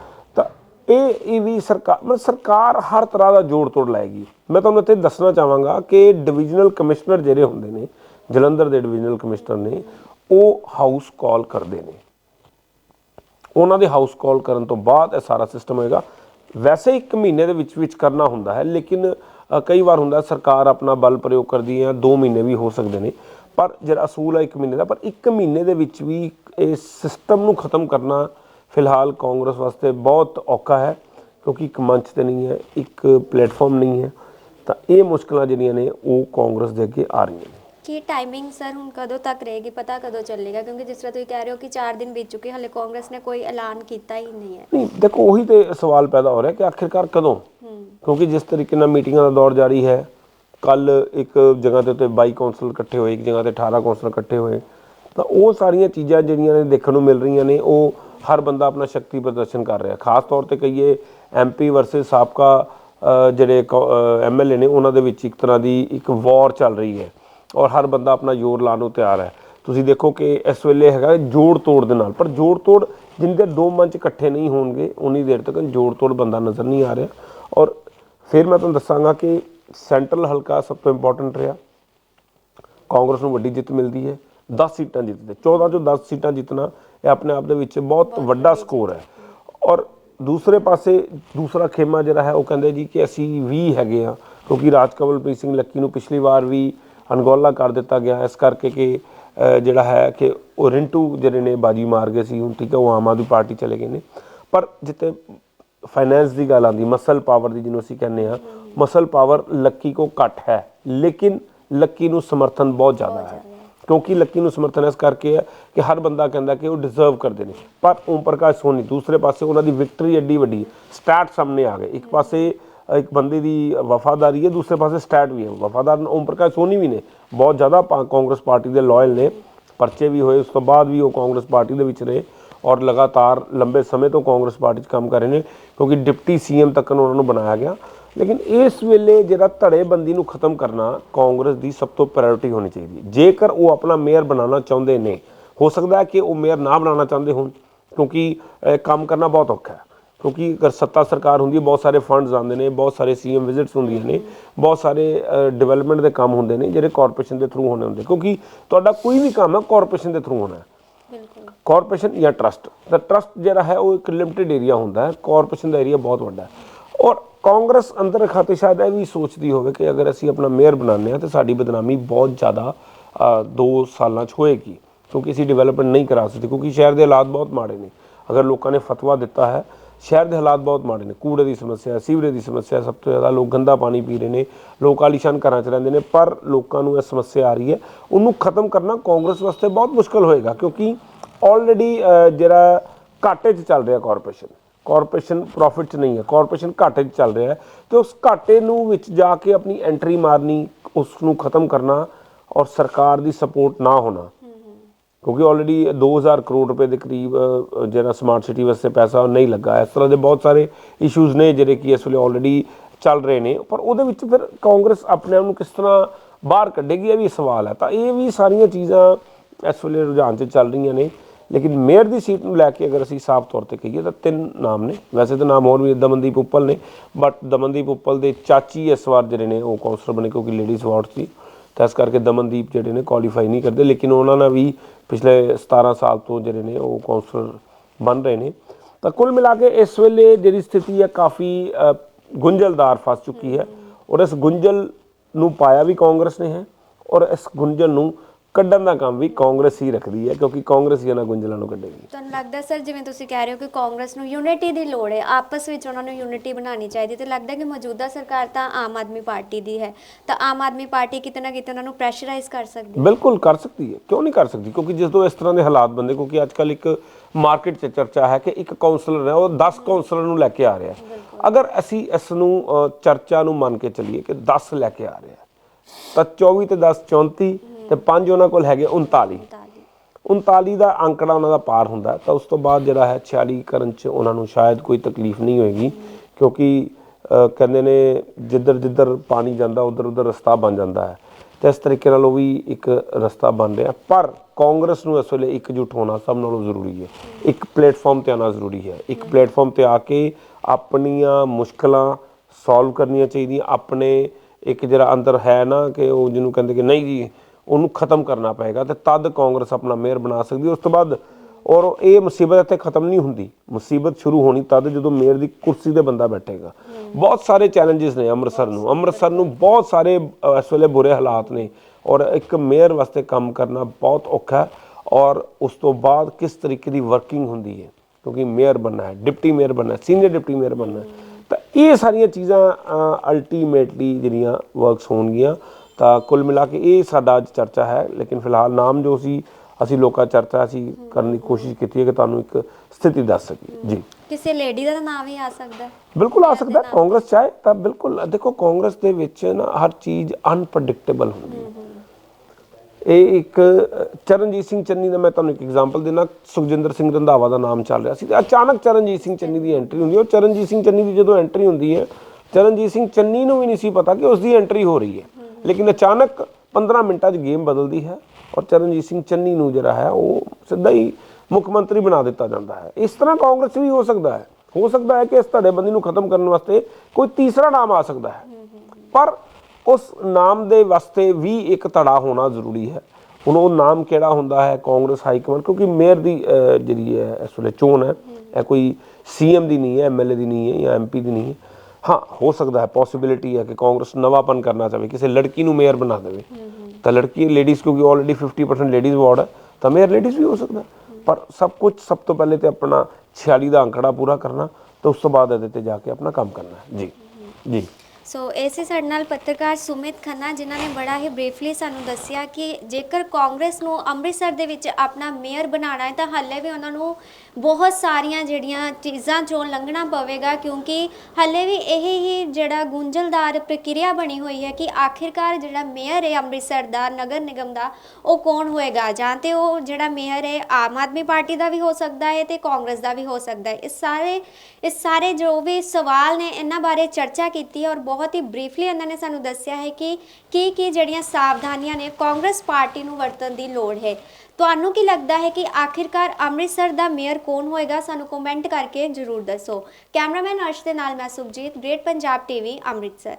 Speaker 1: ਇਹ ਇਹ ਵੀ ਸਰਕਾਰ, ਮਤਲਬ ਸਰਕਾਰ ਹਰ ਤਰ੍ਹਾਂ ਦਾ ਜੋੜ ਤੋੜ ਲਾਏਗੀ। ਮੈਂ ਤੁਹਾਨੂੰ ਇੱਥੇ ਦੱਸਣਾ ਚਾਹਾਂਗਾ ਕਿ ਡਿਵੀਜ਼ਨਲ ਕਮਿਸ਼ਨਰ ਜਿਹੜੇ ਹੁੰਦੇ ਨੇ, ਜਲੰਧਰ ਦੇ ਡਿਵੀਜ਼ਨਲ ਕਮਿਸ਼ਨਰ ਨੇ, ਉਹ ਹਾਊਸ ਕਾਲ ਕਰਦੇ ਨੇ। ਉਹਨਾਂ ਦੇ ਹਾਊਸ ਕਾਲ ਕਰਨ ਤੋਂ ਬਾਅਦ ਇਹ ਸਾਰਾ ਸਿਸਟਮ ਹੋਏਗਾ। ਵੈਸੇ ਇੱਕ ਮਹੀਨੇ ਦੇ ਵਿੱਚ ਵਿੱਚ ਕਰਨਾ ਹੁੰਦਾ ਹੈ, ਲੇਕਿਨ ਕਈ ਵਾਰ ਹੁੰਦਾ ਸਰਕਾਰ ਆਪਣਾ ਬਲ ਪ੍ਰਯੋਗ ਕਰਦੀ ਹੈ 2 ਮਹੀਨੇ ਵੀ ਹੋ ਸਕਦੇ ਨੇ। ਪਰ ਜਿਹੜਾ ਅਸੂਲ ਹੈ 1 ਮਹੀਨੇ ਦਾ, ਪਰ 1 ਮਹੀਨੇ ਦੇ ਵਿੱਚ ਵੀ ਇਸ ਸਿਸਟਮ ਨੂੰ ਖਤਮ ਕਰਨਾ ਫਿਲਹਾਲ ਕਾਂਗਰਸ ਵਾਸਤੇ ਬਹੁਤ ਔਖਾ ਹੈ ਕਿਉਂਕਿ ਇੱਕ ਮੰਚ ਤੇ ਨਹੀਂ ਹੈ ਇੱਕ ਪਲੇਟਫਾਰਮ ਨਹੀਂ ਹੈ ਤਾਂ ਇਹ ਮੁਸ਼ਕਲਾਂ ਜਿਹੜੀਆਂ ਨੇ ਉਹ ਕਾਂਗਰਸ ਦੇ ਅੱਗੇ ਆ ਰਹੀਆਂ ਨੇ।
Speaker 2: ਕੀ ਟਾਈਮਿੰਗ ਸਰ ਹੁਣ ਕਦੋਂ ਤੱਕ ਰਹੇਗੀ ਪਤਾ ਕਦੋਂ ਚੱਲੇਗਾ? ਕਿਉਂਕਿ ਜਿਸ ਤਰ੍ਹਾਂ ਤੁਸੀਂ ਕਹਿ ਰਹੇ ਹੋ ਕਿ 4 ਦਿਨ ਬੀਤ ਚੁੱਕੇ ਹਲੇ ਕਾਂਗਰਸ ਨੇ ਕੋਈ ਐਲਾਨ ਕੀਤਾ ਹੀ ਨਹੀਂ ਹੈ।
Speaker 1: ਨਹੀਂ ਦੇਖੋ ਉਹੀ ਤੇ ਸਵਾਲ ਪੈਦਾ ਹੋ ਰਿਹਾ ਕਿ ਆਖਿਰਕਾਰ ਕਦੋਂ? ਕਿਉਂਕਿ ਜਿਸ ਤਰੀਕੇ ਨਾਲ ਮੀਟਿੰਗਾਂ ਦਾ ਦੌਰ ਜਾਰੀ ਹੈ ਕੱਲ ਇੱਕ ਜਗ੍ਹਾ ਦੇ ਉੱਤੇ 22 ਕੌਂਸਲ ਇਕੱਠੇ ਹੋਏ ਇੱਕ ਜਗ੍ਹਾ ਤੇ 18 ਕੌਂਸਲ ਇਕੱਠੇ ਹੋਏ ਤਾਂ ਉਹ ਸਾਰੀਆਂ ਚੀਜ਼ਾਂ ਜਿਹੜੀਆਂ ਨੇ ਦੇਖਣ ਨੂੰ ਮਿਲ ਰਹੀਆਂ ਨੇ ਉਹ ਹਰ ਬੰਦਾ ਆਪਣਾ ਸ਼ਕਤੀ ਪ੍ਰਦਰਸ਼ਨ ਕਰ ਰਿਹਾ। ਖਾਸ ਤੌਰ ਤੇ ਕਹੀਏ ਐਮਪੀ ਵਰਸਸ ਸਾਬਕਾ ਅ, ਜਿਹੜੇ ਐਮਐਲਏ ਨੇ ਉਹਨਾਂ ਦੇ ਵਿੱਚ ਇੱਕ ਤਰ੍ਹਾਂ ਦੀ ਇੱਕ ਵਾਰ ਚੱਲ ਰਹੀ ਹੈ ਔਰ ਹਰ ਬੰਦਾ ਆਪਣਾ ਜ਼ੋਰ ਲਾਉਣ ਨੂੰ ਤਿਆਰ ਹੈ। ਤੁਸੀਂ ਦੇਖੋ ਕਿ ਇਸ ਵੇਲੇ ਹੈਗਾ ਜੋੜ ਤੋੜ ਦੇ ਨਾਲ ਪਰ ਜੋੜ ਤੋੜ ਜਿੰਨੇ ਦੇਰ ਦੋ ਮੰਚ ਇਕੱਠੇ ਨਹੀਂ ਹੋਣਗੇ ਉਨੀ ਦੇਰ ਤੱਕ ਜੋੜ ਤੋੜ ਬੰਦਾ ਨਜ਼ਰ ਨਹੀਂ ਆ ਰਿਹਾ। ਔਰ ਫਿਰ ਮੈਂ ਤੁਹਾਨੂੰ ਦੱਸਾਂਗਾ ਕਿ ਸੈਂਟਰਲ ਹਲਕਾ ਸਭ ਤੋਂ ਇੰਪੋਰਟੈਂਟ ਰਿਹਾ। ਕਾਂਗਰਸ ਨੂੰ ਵੱਡੀ ਜਿੱਤ ਮਿਲਦੀ ਹੈ 10 ਸੀਟਾਂ ਜਿੱਤਦੇ। 14 ਚੋਂ 10 ਸੀਟਾਂ ਜਿੱਤਣਾ ਇਹ ਆਪਣੇ ਆਪ ਦੇ ਵਿੱਚ ਬਹੁਤ ਵੱਡਾ ਸਕੋਰ ਹੈ। ਔਰ ਦੂਸਰੇ ਪਾਸੇ ਦੂਸਰਾ ਖੇਮਾ ਜਿਹੜਾ ਹੈ ਉਹ ਕਹਿੰਦੇ ਜੀ ਕਿ ਅਸੀਂ ਵੀ ਹੈਗੇ ਆ ਕਿਉਂਕਿ ਰਾਜ ਕਮਲਪ੍ਰੀਤ ਸਿੰਘ ਲੱਕੀ ਨੂੰ ਪਿਛਲੀ ਵਾਰ ਵੀ ਅਣਗੌਲਾ ਕਰ ਦਿੱਤਾ ਗਿਆ। ਇਸ ਕਰਕੇ ਕਿ ਜਿਹੜਾ ਹੈ ਕਿ ਉਹ ਰਿੰਟੂ ਜਿਹੜੇ ਨੇ ਬਾਜੀ ਮਾਰ ਗਏ ਸੀ। ਹੁਣ ਠੀਕ ਹੈ ਉਹ ਆਮ ਆਦਮੀ ਪਾਰਟੀ ਚਲੇ ਗਏ ਨੇ। ਪਰ ਜਿੱਤੇ ਫਾਈਨੈਂਸ ਦੀ ਗੱਲ ਆਂਦੀ ਮਸਲ ਪਾਵਰ ਦੀ ਜਿਹਨੂੰ ਅਸੀਂ ਕਹਿੰਦੇ ਆ ਮਸਲ ਪਾਵਰ ਲੱਕੀ ਕੋ ਘੱਟ ਹੈ ਲੇਕਿਨ ਲੱਕੀ ਨੂੰ ਸਮਰਥਨ ਬਹੁਤ ਜ਼ਿਆਦਾ ਹੈ। ਕਿਉਂਕਿ ਲੱਕੀ ਨੂੰ ਸਮਰਥਨ ਇਸ ਕਰਕੇ ਹੈ ਕਿ ਹਰ ਬੰਦਾ ਕਹਿੰਦਾ ਕਿ ਉਹ ਡਿਜ਼ਰਵ ਕਰਦੇ ਨੇ। ਪਰ ਓਮ ਪ੍ਰਕਾਸ਼ ਸੋਨੀ, ਦੂਸਰੇ ਪਾਸੇ ਉਹਨਾਂ ਦੀ ਵਿਕਟਰੀ ਐਡੀ ਵੱਡੀ ਸਟੈਟ ਸਾਹਮਣੇ ਆ ਗਏ। ਇੱਕ ਪਾਸੇ, ਇੱਕ ਬੰਦੇ ਦੀ ਵਫਾਦਾਰੀ ਹੈ, ਦੂਸਰੇ ਪਾਸੇ ਸਟੈਟ ਵੀ ਹੈ। ਵਫਾਦਾਰ ਓਮ ਪ੍ਰਕਾਸ਼ ਸੋਨੀ ਵੀ ਨੇ। ਬਹੁਤ ਜ਼ਿਆਦਾ ਪਾ- ਕਾਂਗਰਸ ਪਾਰਟੀ ਦੇ ਲਾਇਲ ਨੇ। ਪਰਚੇ ਵੀ ਹੋਏ, ਉਸ ਤੋਂ ਬਾਅਦ ਵੀ ਉਹ ਕਾਂਗਰਸ ਪਾਰਟੀ ਦੇ ਵਿੱਚ ਰਹੇ ਔਰ ਲਗਾਤਾਰ ਲੰਬੇ ਸਮੇਂ ਤੋਂ ਕਾਂਗਰਸ ਪਾਰਟੀ 'ਚ ਕੰਮ ਕਰ ਰਹੇ ਨੇ ਕਿਉਂਕਿ ਡਿਪਟੀ ਸੀਐਮ ਤੱਕ ਉਹਨਾਂ ਨੂੰ ਬਣਾਇਆ ਗਿਆ। ਲੇਕਿਨ ਇਸ ਵੇਲੇ ਜਿਹੜਾ ਧੜੇਬੰਦੀ ਨੂੰ ਖਤਮ ਕਰਨਾ ਕਾਂਗਰਸ ਦੀ ਸਭ ਤੋਂ ਪ੍ਰਾਇੋਰਟੀ ਹੋਣੀ ਚਾਹੀਦੀ ਹੈ। ਜੇਕਰ ਉਹ ਆਪਣਾ ਮੇਅਰ ਬਣਾਉਣਾ ਚਾਹੁੰਦੇ ਨੇ ਹੋ ਸਕਦਾ ਹੈ ਕਿ ਉਹ ਮੇਅਰ ਨਾ ਬਣਾਉਣਾ ਚਾਹੁੰਦੇ ਹੋਣ ਕਿਉਂਕਿ ਕੰਮ ਕਰਨਾ ਬਹੁਤ ਔਖਾ ਹੈ। ਕਿਉਂਕਿ ਅਗਰ ਸੱਤਾ ਸਰਕਾਰ ਹੁੰਦੀ ਹੈ ਬਹੁਤ ਸਾਰੇ ਫੰਡਸ ਆਉਂਦੇ ਨੇ ਬਹੁਤ ਸਾਰੇ ਸੀਐਮ ਵਿਜ਼ਿਟਸ ਹੁੰਦੀਆਂ ਨੇ ਬਹੁਤ ਸਾਰੇ ਡਿਵੈਲਪਮੈਂਟ ਦੇ ਕੰਮ ਹੁੰਦੇ ਨੇ ਜਿਹੜੇ ਕਾਰਪੋਰੇਸ਼ਨ ਦੇ ਥਰੂ ਹੋਣੇ ਹੁੰਦੇ ਕਿਉਂਕਿ ਤੁਹਾਡਾ ਕੋਈ ਵੀ ਕੰਮ ਹੈ ਕਾਰਪੋਰੇਸ਼ਨ ਦੇ ਥਰੂ ਹੋਣਾ ਹੈ।
Speaker 2: ਬਿਲਕੁਲ।
Speaker 1: ਕਾਰਪੋਰੇਸ਼ਨ ਜਾਂ ਟਰਸਟ ਤਾਂ ਟਰਸਟ ਜਿਹੜਾ ਹੈ ਉਹ ਇੱਕ ਲਿਮਟਿਡ ਏਰੀਆ ਹੁੰਦਾ ਹੈ। ਕਾਰਪੋਰੇਸ਼ਨ ਦਾ ਏਰੀਆ ਬਹੁਤ ਵੱਡਾ ਹੈ। ਔਰ ਕਾਂਗਰਸ ਅੰਦਰ ਖਾਤੇ ਸ਼ਾਇਦ ਇਹ ਵੀ ਸੋਚਦੀ ਹੋਵੇ ਕਿ ਅਗਰ ਅਸੀਂ ਆਪਣਾ ਮੇਅਰ ਬਣਾਉਂਦੇ ਹਾਂ ਤਾਂ ਸਾਡੀ ਬਦਨਾਮੀ ਬਹੁਤ ਜ਼ਿਆਦਾ 2 ਸਾਲਾਂ 'ਚ ਹੋਏਗੀ, ਕਿਉਂਕਿ ਅਸੀਂ ਡਿਵੈਲਪਮੈਂਟ ਨਹੀਂ ਕਰਾ ਸਕਦੇ, ਕਿਉਂਕਿ ਸ਼ਹਿਰ ਦੇ ਹਾਲਾਤ ਬਹੁਤ ਮਾੜੇ ਨੇ। ਅਗਰ ਲੋਕਾਂ ਨੇ ਫਤਵਾ ਦਿੱਤਾ ਹੈ, ਸ਼ਹਿਰ ਦੇ ਹਾਲਾਤ ਬਹੁਤ ਮਾੜੇ ਨੇ। ਕੂੜੇ ਦੀ ਸਮੱਸਿਆ, ਸੀਵਰੇਜ ਦੀ ਸਮੱਸਿਆ, ਸਭ ਤੋਂ ਜ਼ਿਆਦਾ ਲੋਕ ਗੰਦਾ ਪਾਣੀ ਪੀ ਰਹੇ ਨੇ, ਲੋਕ ਆਲੀਸ਼ਾਨ ਘਰਾਂ 'ਚ ਰਹਿੰਦੇ ਨੇ, ਪਰ ਲੋਕਾਂ ਨੂੰ ਇਹ ਸਮੱਸਿਆ ਆ ਰਹੀ ਹੈ। ਉਹਨੂੰ ਖਤਮ ਕਰਨਾ ਕਾਂਗਰਸ ਵਾਸਤੇ ਬਹੁਤ ਮੁਸ਼ਕਲ ਹੋਏਗਾ, ਕਿਉਂਕਿ ਆਲਰੇਡੀ ਜਿਹੜਾ ਘਾਟੇ 'ਚ ਚੱਲ ਰਿਹਾ ਕਾਰਪੋਰੇਸ਼ਨ ਕਾਰਪੋਰੇਸ਼ਨ ਪ੍ਰੋਫਿਟ 'ਚ ਨਹੀਂ ਹੈ ਕਾਰਪੋਰੇਸ਼ਨ ਘਾਟੇ 'ਚ ਚੱਲ ਰਿਹਾ ਹੈ, ਤੇ ਉਸ ਘਾਟੇ ਨੂੰ ਵਿੱਚ ਜਾ ਕੇ ਆਪਣੀ ਐਂਟਰੀ ਮਾਰਨੀ ਉਸ ਨੂੰ ਖਤਮ ਕਰਨਾ ਔਰ ਸਰਕਾਰ ਦੀ ਸਪੋਰਟ ਨਾ ਹੋਣਾ। ਕਿਉਂਕਿ ਆਲਰੇਡੀ 2000 ਕਰੋੜ ਰੁਪਏ ਦੇ ਕਰੀਬ ਜਿਹੜਾ ਸਮਾਰਟ ਸਿਟੀ ਵਾਸਤੇ ਪੈਸਾ ਉਹ ਨਹੀਂ ਲੱਗਾ। ਇਸ ਤਰ੍ਹਾਂ ਦੇ ਬਹੁਤ ਸਾਰੇ ਇਸ਼ੂਜ਼ ਨੇ ਜਿਹੜੇ ਕਿ ਇਸ ਵੇਲੇ ਆਲਰੇਡੀ ਚੱਲ ਰਹੇ ਨੇ। ਪਰ ਉਹਦੇ ਵਿੱਚ ਫਿਰ ਕਾਂਗਰਸ ਆਪਣੇ ਆਪ ਨੂੰ ਕਿਸ ਤਰ੍ਹਾਂ ਬਾਹਰ ਕੱਢੇਗੀ, ਇਹ ਵੀ ਸਵਾਲ ਹੈ। ਤਾਂ ਇਹ ਵੀ ਸਾਰੀਆਂ ਚੀਜ਼ਾਂ ਇਸ ਵੇਲੇ ਰੁਝਾਨ 'ਚ ਚੱਲ ਰਹੀਆਂ ਨੇ। ਲੇਕਿਨ ਮੇਅਰ ਦੀ ਸੀਟ ਨੂੰ ਲੈ ਕੇ ਅਗਰ ਅਸੀਂ ਸਾਫ਼ ਤੌਰ ਤੇ ਕਹੀਏ ਤਾਂ ਤਿੰਨ ਨਾਮ ਨੇ। ਵੈਸੇ ਤਾਂ ਨਾਮ ਹੋਰ ਵੀ ਦਮਨਦੀਪ ਉੱਪਲ ਨੇ ਬਟ ਦਮਨਦੀਪ ਉੱਪਲ ਦੇ ਚਾਚੀ ਇਸ ਵਾਰ ਜਿਹੜੇ ਨੇ ਉਹ ਕੌਂਸਲਰ ਬਣੇ ਕਿਉਂਕਿ ਲੇਡੀਜ਼ ਵਾਰਡ ਸੀ। ਤਾਂ ਇਸ ਕਰਕੇ ਦਮਨਦੀਪ ਜਿਹੜੇ ਨੇ ਕੁਆਲੀਫਾਈ ਨਹੀਂ ਕਰਦੇ, ਲੇਕਿਨ ਉਹਨਾਂ ਨਾਲ ਵੀ ਪਿਛਲੇ 17 ਸਾਲ ਤੋਂ ਜਿਹੜੇ ਨੇ ਉਹ ਕੌਂਸਲਰ ਬਣ ਰਹੇ ਨੇ। ਤਾਂ ਕੁੱਲ ਮਿਲਾ ਕੇ ਇਸ ਵੇਲੇ ਜਿਹੜੀ ਸਥਿਤੀ ਹੈ ਕਾਫੀ ਗੁੰਝਲਦਾਰ ਫਸ ਚੁੱਕੀ ਹੈ। ਔਰ ਇਸ ਗੁੰਝਲ ਨੂੰ ਪਾਇਆ ਵੀ ਕਾਂਗਰਸ ਨੇ ਹੈ ਔਰ ਇਸ ਗੁੰਝਲ ਨੂੰ ਕੱਢਣ ਦਾ ਕੰਮ ਵੀ ਕਾਂਗਰਸ ਹੀ ਰੱਖਦੀ ਹੈ ਕਿਉਂਕਿ ਕਾਂਗਰਸ ਹੀ ਇਹਨਾਂ ਗੁੰਝਲਾਂ ਨੂੰ ਕੱਢੇਗੀ।
Speaker 2: ਤੁਹਾਨੂੰ ਲੱਗਦਾ ਸਰ ਜਿਵੇਂ ਤੁਸੀਂ ਕਹਿ ਰਹੇ ਹੋ ਕਿ ਕਾਂਗਰਸ ਨੂੰ ਯੂਨਿਟੀ ਦੀ ਲੋੜ ਹੈ ਆਪਸ ਵਿੱਚ ਉਹਨਾਂ ਨੂੰ ਯੂਨਿਟੀ ਬਣਾਉਣੀ ਚਾਹੀਦੀ ਤੇ ਲੱਗਦਾ ਕਿ ਮੌਜੂਦਾ ਸਰਕਾਰ ਤਾਂ ਆਮ ਆਦਮੀ ਪਾਰਟੀ ਦੀ ਹੈ ਤਾਂ ਆਮ ਆਦਮੀ ਪਾਰਟੀ ਕਿਤੇ ਨਾ ਕਿਤੇ ਉਹਨਾਂ ਨੂੰ ਪ੍ਰੈਸ਼ਰਾਈਜ਼ ਕਰ ਸਕਦੀ ਹੈ?
Speaker 1: ਬਿਲਕੁਲ ਕਰ ਸਕਦੀ ਹੈ। ਕਿਉਂ ਨਹੀਂ ਕਰ ਸਕਦੀ? ਕਿਉਂਕਿ ਜਦੋਂ ਇਸ ਤਰ੍ਹਾਂ ਦੇ ਹਾਲਾਤ ਬੰਦੇ ਕਿਉਂਕਿ ਅੱਜ ਕੱਲ ਇੱਕ ਮਾਰਕੀਟ 'ਚ ਚਰਚਾ ਹੈ ਕਿ ਇੱਕ ਕਾਉਂਸਲਰ ਹੈ ਉਹ 10 ਕਾਉਂਸਲਰ ਨੂੰ ਲੈ ਕੇ ਆ ਰਿਹਾ ਅਗਰ ਅਸੀਂ ਇਸ ਨੂੰ ਚਰਚਾ ਨੂੰ ਮੰਨ ਕੇ ਚੱਲੀਏ ਕਿ 10 ਲੈ ਕੇ ਆ ਰਿਹਾ ਤਾਂ 24 ਤੇ 10 34 ਤੇ 5 ਉਹਨਾਂ ਕੋਲ ਹੈਗੇ 39
Speaker 2: ਤਾਲੀ
Speaker 1: 39 ਦਾ ਅੰਕੜਾ ਉਹਨਾਂ ਦਾ ਪਾਰ ਹੁੰਦਾ ਤਾਂ ਉਸ ਤੋਂ ਬਾਅਦ ਜਿਹੜਾ ਹੈ 46 ਕਰਨ ਚ ਉਹਨਾਂ ਨੂੰ ਸ਼ਾਇਦ ਕੋਈ ਤਕਲੀਫ ਨਹੀਂ ਹੋਏਗੀ ਕਿਉਂਕਿ ਕਹਿੰਦੇ ਨੇ ਜਿੱਧਰ ਜਿੱਧਰ ਪਾਣੀ ਜਾਂਦਾ ਉਧਰ ਉਧਰ ਰਸਤਾ ਬਣ ਜਾਂਦਾ ਹੈ। ਤੇ ਇਸ ਤਰੀਕੇ ਨਾਲ ਉਹ ਵੀ ਇੱਕ ਰਸਤਾ ਬਣ ਰਿਹਾ। ਪਰ ਕਾਂਗਰਸ ਨੂੰ ਇਸ ਵੇਲੇ ਇਕਜੁੱਟ ਹੋਣਾ ਸਭ ਨਾਲੋਂ ਜ਼ਰੂਰੀ ਹੈ। ਇੱਕ ਪਲੇਟਫਾਰਮ ਤੇ ਆਉਣਾ ਜ਼ਰੂਰੀ ਹੈ। ਇੱਕ ਪਲੇਟਫਾਰਮ ਤੇ ਆ ਕੇ ਆਪਣੀਆਂ ਮੁਸ਼ਕਲਾਂ ਸੋਲਵ ਕਰਨੀਆਂ ਚਾਹੀਦੀਆਂ। ਆਪਣੇ ਇੱਕ ਜਿਹੜਾ ਅੰਦਰ ਹੈ ਨਾ ਕਿ ਉਹ ਜਿਹਨੂੰ ਕਹਿੰਦੇ ਕਿ ਨਹੀਂ ਜੀ ਉਹਨੂੰ ਖਤਮ ਕਰਨਾ ਪਏਗਾ ਤੇ ਤਦ ਕਾਂਗਰਸ ਆਪਣਾ ਮੇਅਰ ਬਣਾ ਸਕਦੀ ਉਸ ਤੋਂ ਬਾਅਦ ਔਰ ਇਹ ਮੁਸੀਬਤ ਇੱਥੇ ਖਤਮ ਨਹੀਂ ਹੁੰਦੀ। ਮੁਸੀਬਤ ਸ਼ੁਰੂ ਹੋਣੀ ਤਦ ਜਦੋਂ ਮੇਅਰ ਦੀ ਕੁਰਸੀ ਤੇ ਬੰਦਾ ਬੈਠੇਗਾ। ਬਹੁਤ ਸਾਰੇ ਚੈਲੰਜਸ ਨੇ ਅੰਮ੍ਰਿਤਸਰ ਨੂੰ। ਅੰਮ੍ਰਿਤਸਰ ਨੂੰ ਬਹੁਤ ਸਾਰੇ ਇਸ ਵੇਲੇ ਬੁਰੇ ਹਾਲਾਤ ਨੇ ਔਰ ਇੱਕ ਮੇਅਰ ਵਾਸਤੇ ਕੰਮ ਕਰਨਾ ਬਹੁਤ ਔਖਾ ਔਰ ਉਸ ਤੋਂ ਬਾਅਦ ਕਿਸ ਤਰੀਕੇ ਦੀ ਵਰਕਿੰਗ ਹੁੰਦੀ ਹੈ? ਕਿਉਂਕਿ ਮੇਅਰ ਬਣਨਾ ਹੈ, ਡਿਪਟੀ ਮੇਅਰ ਬਣਨਾ ਹੈ ਸੀਨੀਅਰ ਡਿਪਟੀ ਮੇਅਰ ਬਣਨਾ ਹੈ। ਤਾਂ ਇਹ ਸਾਰੀਆਂ ਚੀਜ਼ਾਂ ਅਲਟੀਮੇਟਲੀ ਜਿਹੜੀਆਂ ਵਰਕਸ ਹੋਣਗੀਆਂ। ਤਾਂ ਕੁੱਲ ਮਿਲਾ ਕੇ ਇਹ ਸਾਡਾ ਅੱਜ ਚਰਚਾ ਹੈ ਲੇਕਿਨ ਫਿਲਹਾਲ ਨਾਮ ਜੋ ਸੀ ਅਸੀਂ ਲੋਕਾਂ ਚਰਚਾ ਅਸੀਂ ਕਰਨ ਦੀ ਕੋਸ਼ਿਸ਼ ਕੀਤੀ ਹੈ ਕਿ ਤੁਹਾਨੂੰ ਇੱਕ ਸਥਿਤੀ ਦੱਸ ਸਕੀਏ। ਜੀ।
Speaker 2: ਕਿਸੇ ਲੇਡੀ ਦਾ ਨਾਮ ਵੀ ਆ ਸਕਦਾ।
Speaker 1: ਬਿਲਕੁਲ ਆ ਸਕਦਾ। ਕਾਂਗਰਸ ਚਾਹੇ ਤਾਂ ਬਿਲਕੁਲ ਦੇਖੋ ਕਾਂਗਰਸ ਦੇ ਵਿੱਚ ਨਾ ਹਰ ਚੀਜ਼ ਅਨਪ੍ਰੈਡਿਕਟੇਬਲ ਹੁੰਦੀ ਹੈ। ਇਹ ਇੱਕ ਚਰਨਜੀਤ ਸਿੰਘ ਚੰਨੀ ਦਾ ਮੈਂ ਤੁਹਾਨੂੰ ਇੱਕ ਐਗਜ਼ਾਮਪਲ ਦੇਣਾ ਸੁਖਜਿੰਦਰ ਸਿੰਘ ਰੰਧਾਵਾ ਦਾ ਨਾਮ ਚੱਲ ਰਿਹਾ ਸੀ ਤੇ ਅਚਾਨਕ ਚਰਨਜੀਤ ਸਿੰਘ ਚੰਨੀ ਦੀ ਐਂਟਰੀ ਹੁੰਦੀ ਹੈ ਉਹ ਚਰਨਜੀਤ ਸਿੰਘ ਚੰਨੀ ਦੀ ਜਦੋਂ ਐਂਟਰੀ ਹੁੰਦੀ ਹੈ ਚਰਨਜੀਤ ਸਿੰਘ ਚੰਨੀ ਨੂੰ ਵੀ ਨਹੀਂ ਸੀ ਪਤਾ ਕਿ ਉਸ ਦੀ ਐਂਟਰੀ ਹੋ ਰਹੀ ਹੈ। ਲੇਕਿਨ ਅਚਾਨਕ 15 ਮਿੰਟਾਂ 'ਚ ਗੇਮ ਬਦਲਦੀ ਹੈ ਔਰ ਚਰਨਜੀਤ ਸਿੰਘ ਚੰਨੀ ਨੂੰ ਜਿਹੜਾ ਹੈ ਉਹ ਸਿੱਧਾ ਹੀ ਮੁੱਖ ਮੰਤਰੀ ਬਣਾ ਦਿੱਤਾ ਜਾਂਦਾ ਹੈ। ਇਸ ਤਰ੍ਹਾਂ ਕਾਂਗਰਸ ਵੀ ਹੋ ਸਕਦਾ ਹੈ। ਹੋ ਸਕਦਾ ਹੈ ਕਿ ਇਸ ਧੜੇਬੰਦੀ ਨੂੰ ਖਤਮ ਕਰਨ ਵਾਸਤੇ ਕੋਈ ਤੀਸਰਾ ਨਾਮ ਆ ਸਕਦਾ ਹੈ। ਪਰ ਉਸ ਨਾਮ ਦੇ ਵਾਸਤੇ ਵੀ ਇੱਕ ਧੜਾ ਹੋਣਾ ਜ਼ਰੂਰੀ ਹੈ। ਹੁਣ ਉਹ ਨਾਮ ਕਿਹੜਾ ਹੁੰਦਾ ਹੈ ਕਾਂਗਰਸ ਹਾਈ ਕਮਾਂਡ ਕਿਉਂਕਿ ਮੇਅਰ ਦੀ ਜਿਹੜੀ ਹੈ ਇਸ ਵੇਲੇ ਚੋਣ ਹੈ, ਇਹ ਕੋਈ ਸੀਐਮ ਦੀ ਨਹੀਂ ਹੈ ਐਮਐਲਏ ਦੀ ਨਹੀਂ ਹੈ ਜਾਂ ਐਮਪੀ ਦੀ ਨਹੀਂ ਹੈ। ਹਾਂ, ਹੋ ਸਕਦਾ ਹੈ ਪੋਸਿਬਿਲਿਟੀ ਹੈ ਕਿ ਕਾਂਗਰਸ ਨਵਾਪਨ ਕਰਨਾ ਚਾਹੇ ਕਿਸੇ ਲੜਕੀ ਨੂੰ ਮੇਅਰ ਬਣਾ ਦੇਵੇ। ਤਾਂ ਲੜਕੀ ਲੇਡੀਜ਼ ਕਿਉਂਕਿ ਆਲਰੇਡੀ 50% ਲੇਡੀਜ਼ ਵਾਰਡ ਹੈ, ਤਾਂ ਮੇਅਰ ਲੇਡੀਜ਼ ਵੀ ਹੋ ਸਕਦਾ ਪਰ ਸਭ ਕੁਝ, ਸਭ ਤੋਂ ਪਹਿਲੇ ਤੇ ਆਪਣਾ 46 ਦਾ ਅੰਕੜਾ ਪੂਰਾ ਕਰਨਾ, ਤੇ ਉਸ ਤੋਂ ਬਾਅਦ ਇਹਦੇ ਤੇ ਜਾ ਕੇ ਆਪਣਾ ਕੰਮ ਕਰਨਾ ਜੀ ਜੀ।
Speaker 2: ਸੋ ਇਸੇ ਸਾਡੇ ਨਾਲ ਪੱਤਰਕਾਰ ਸੁਮਿਤ ਖੰਨਾ ਜਿਨ੍ਹਾਂ ਨੇ ਬੜਾ ਹੀ ਬਰੀਫਲੀ ਸਾਨੂੰ ਦੱਸਿਆ ਕਿ ਜੇਕਰ ਕਾਂਗਰਸ ਨੂੰ ਅੰਮ੍ਰਿਤਸਰ ਦੇ ਵਿੱਚ ਆਪਣਾ ਮੇਅਰ ਬਣਾਉਣਾ ਹੈ ਤਾਂ ਹਾਲੇ ਵੀ ਉਹਨਾਂ ਨੂੰ ਬਹੁਤ ਸਾਰੀਆਂ ਜਿਹੜੀਆਂ ਚੀਜ਼ਾਂ ਚੋਂ ਲੰਘਣਾ ਪਵੇਗਾ ਕਿਉਂਕਿ ਹਾਲੇ ਵੀ ਇਹ ਹੀ ਜਿਹੜਾ ਗੁੰਝਲਦਾਰ ਪ੍ਰਕਿਰਿਆ ਬਣੀ ਹੋਈ ਹੈ ਕਿ ਆਖਿਰਕਾਰ ਜਿਹੜਾ ਮੇਅਰ ਹੈ ਅੰਮ੍ਰਿਤਸਰ ਦਾ, ਨਗਰ ਨਿਗਮ ਦਾ, ਉਹ ਕੌਣ ਹੋਏਗਾ? ਜਾਂ ਤੇ ਉਹ ਜਿਹੜਾ ਮੇਅਰ ਹੈ, ਆਮ ਆਦਮੀ ਪਾਰਟੀ ਦਾ ਵੀ ਹੋ ਸਕਦਾ ਹੈ ਤੇ ਕਾਂਗਰਸ ਦਾ ਵੀ ਹੋ ਸਕਦਾ ਹੈ। ਇਸ ਸਾਰੇ ਇਸ ਸਾਰੇ ਜੋ ਵੀ ਸਵਾਲ ਨੇ, ਇਹਨਾਂ ਬਾਰੇ ਚਰਚਾ ਕੀਤੀ ਹੈ ਔਰ ਬਹੁਤ ਹੀ ਬਰੀਫਲੀ ਇਹਨਾਂ ਨੇ ਸਾਨੂੰ ਦੱਸਿਆ ਹੈ ਕਿ ਕੀ ਕੀ ਜਿਹੜੀਆਂ ਸਾਵਧਾਨੀਆਂ ਨੇ ਕਾਂਗਰਸ ਪਾਰਟੀ ਨੂੰ ਵਰਤਣ ਦੀ ਲੋੜ ਹੈ। ਤੁਹਾਨੂੰ ਕੀ ਲੱਗਦਾ ਹੈ ਕਿ ਆਖਿਰਕਾਰ ਅੰਮ੍ਰਿਤਸਰ ਦਾ ਮੇਅਰ ਕੌਣ ਹੋਏਗਾ? ਸਾਨੂੰ ਕਮੈਂਟ ਕਰਕੇ ਜਰੂਰ ਦੱਸੋ। ਕੈਮਰਾਮੈਨ ਅਰਸ਼ ਦੇ ਨਾਲ ਮੈਂ ਸੁਖਜੀਤ ਗ੍ਰੇਟ ਪੰਜਾਬ ਟੀਵੀ ਅੰਮ੍ਰਿਤਸਰ।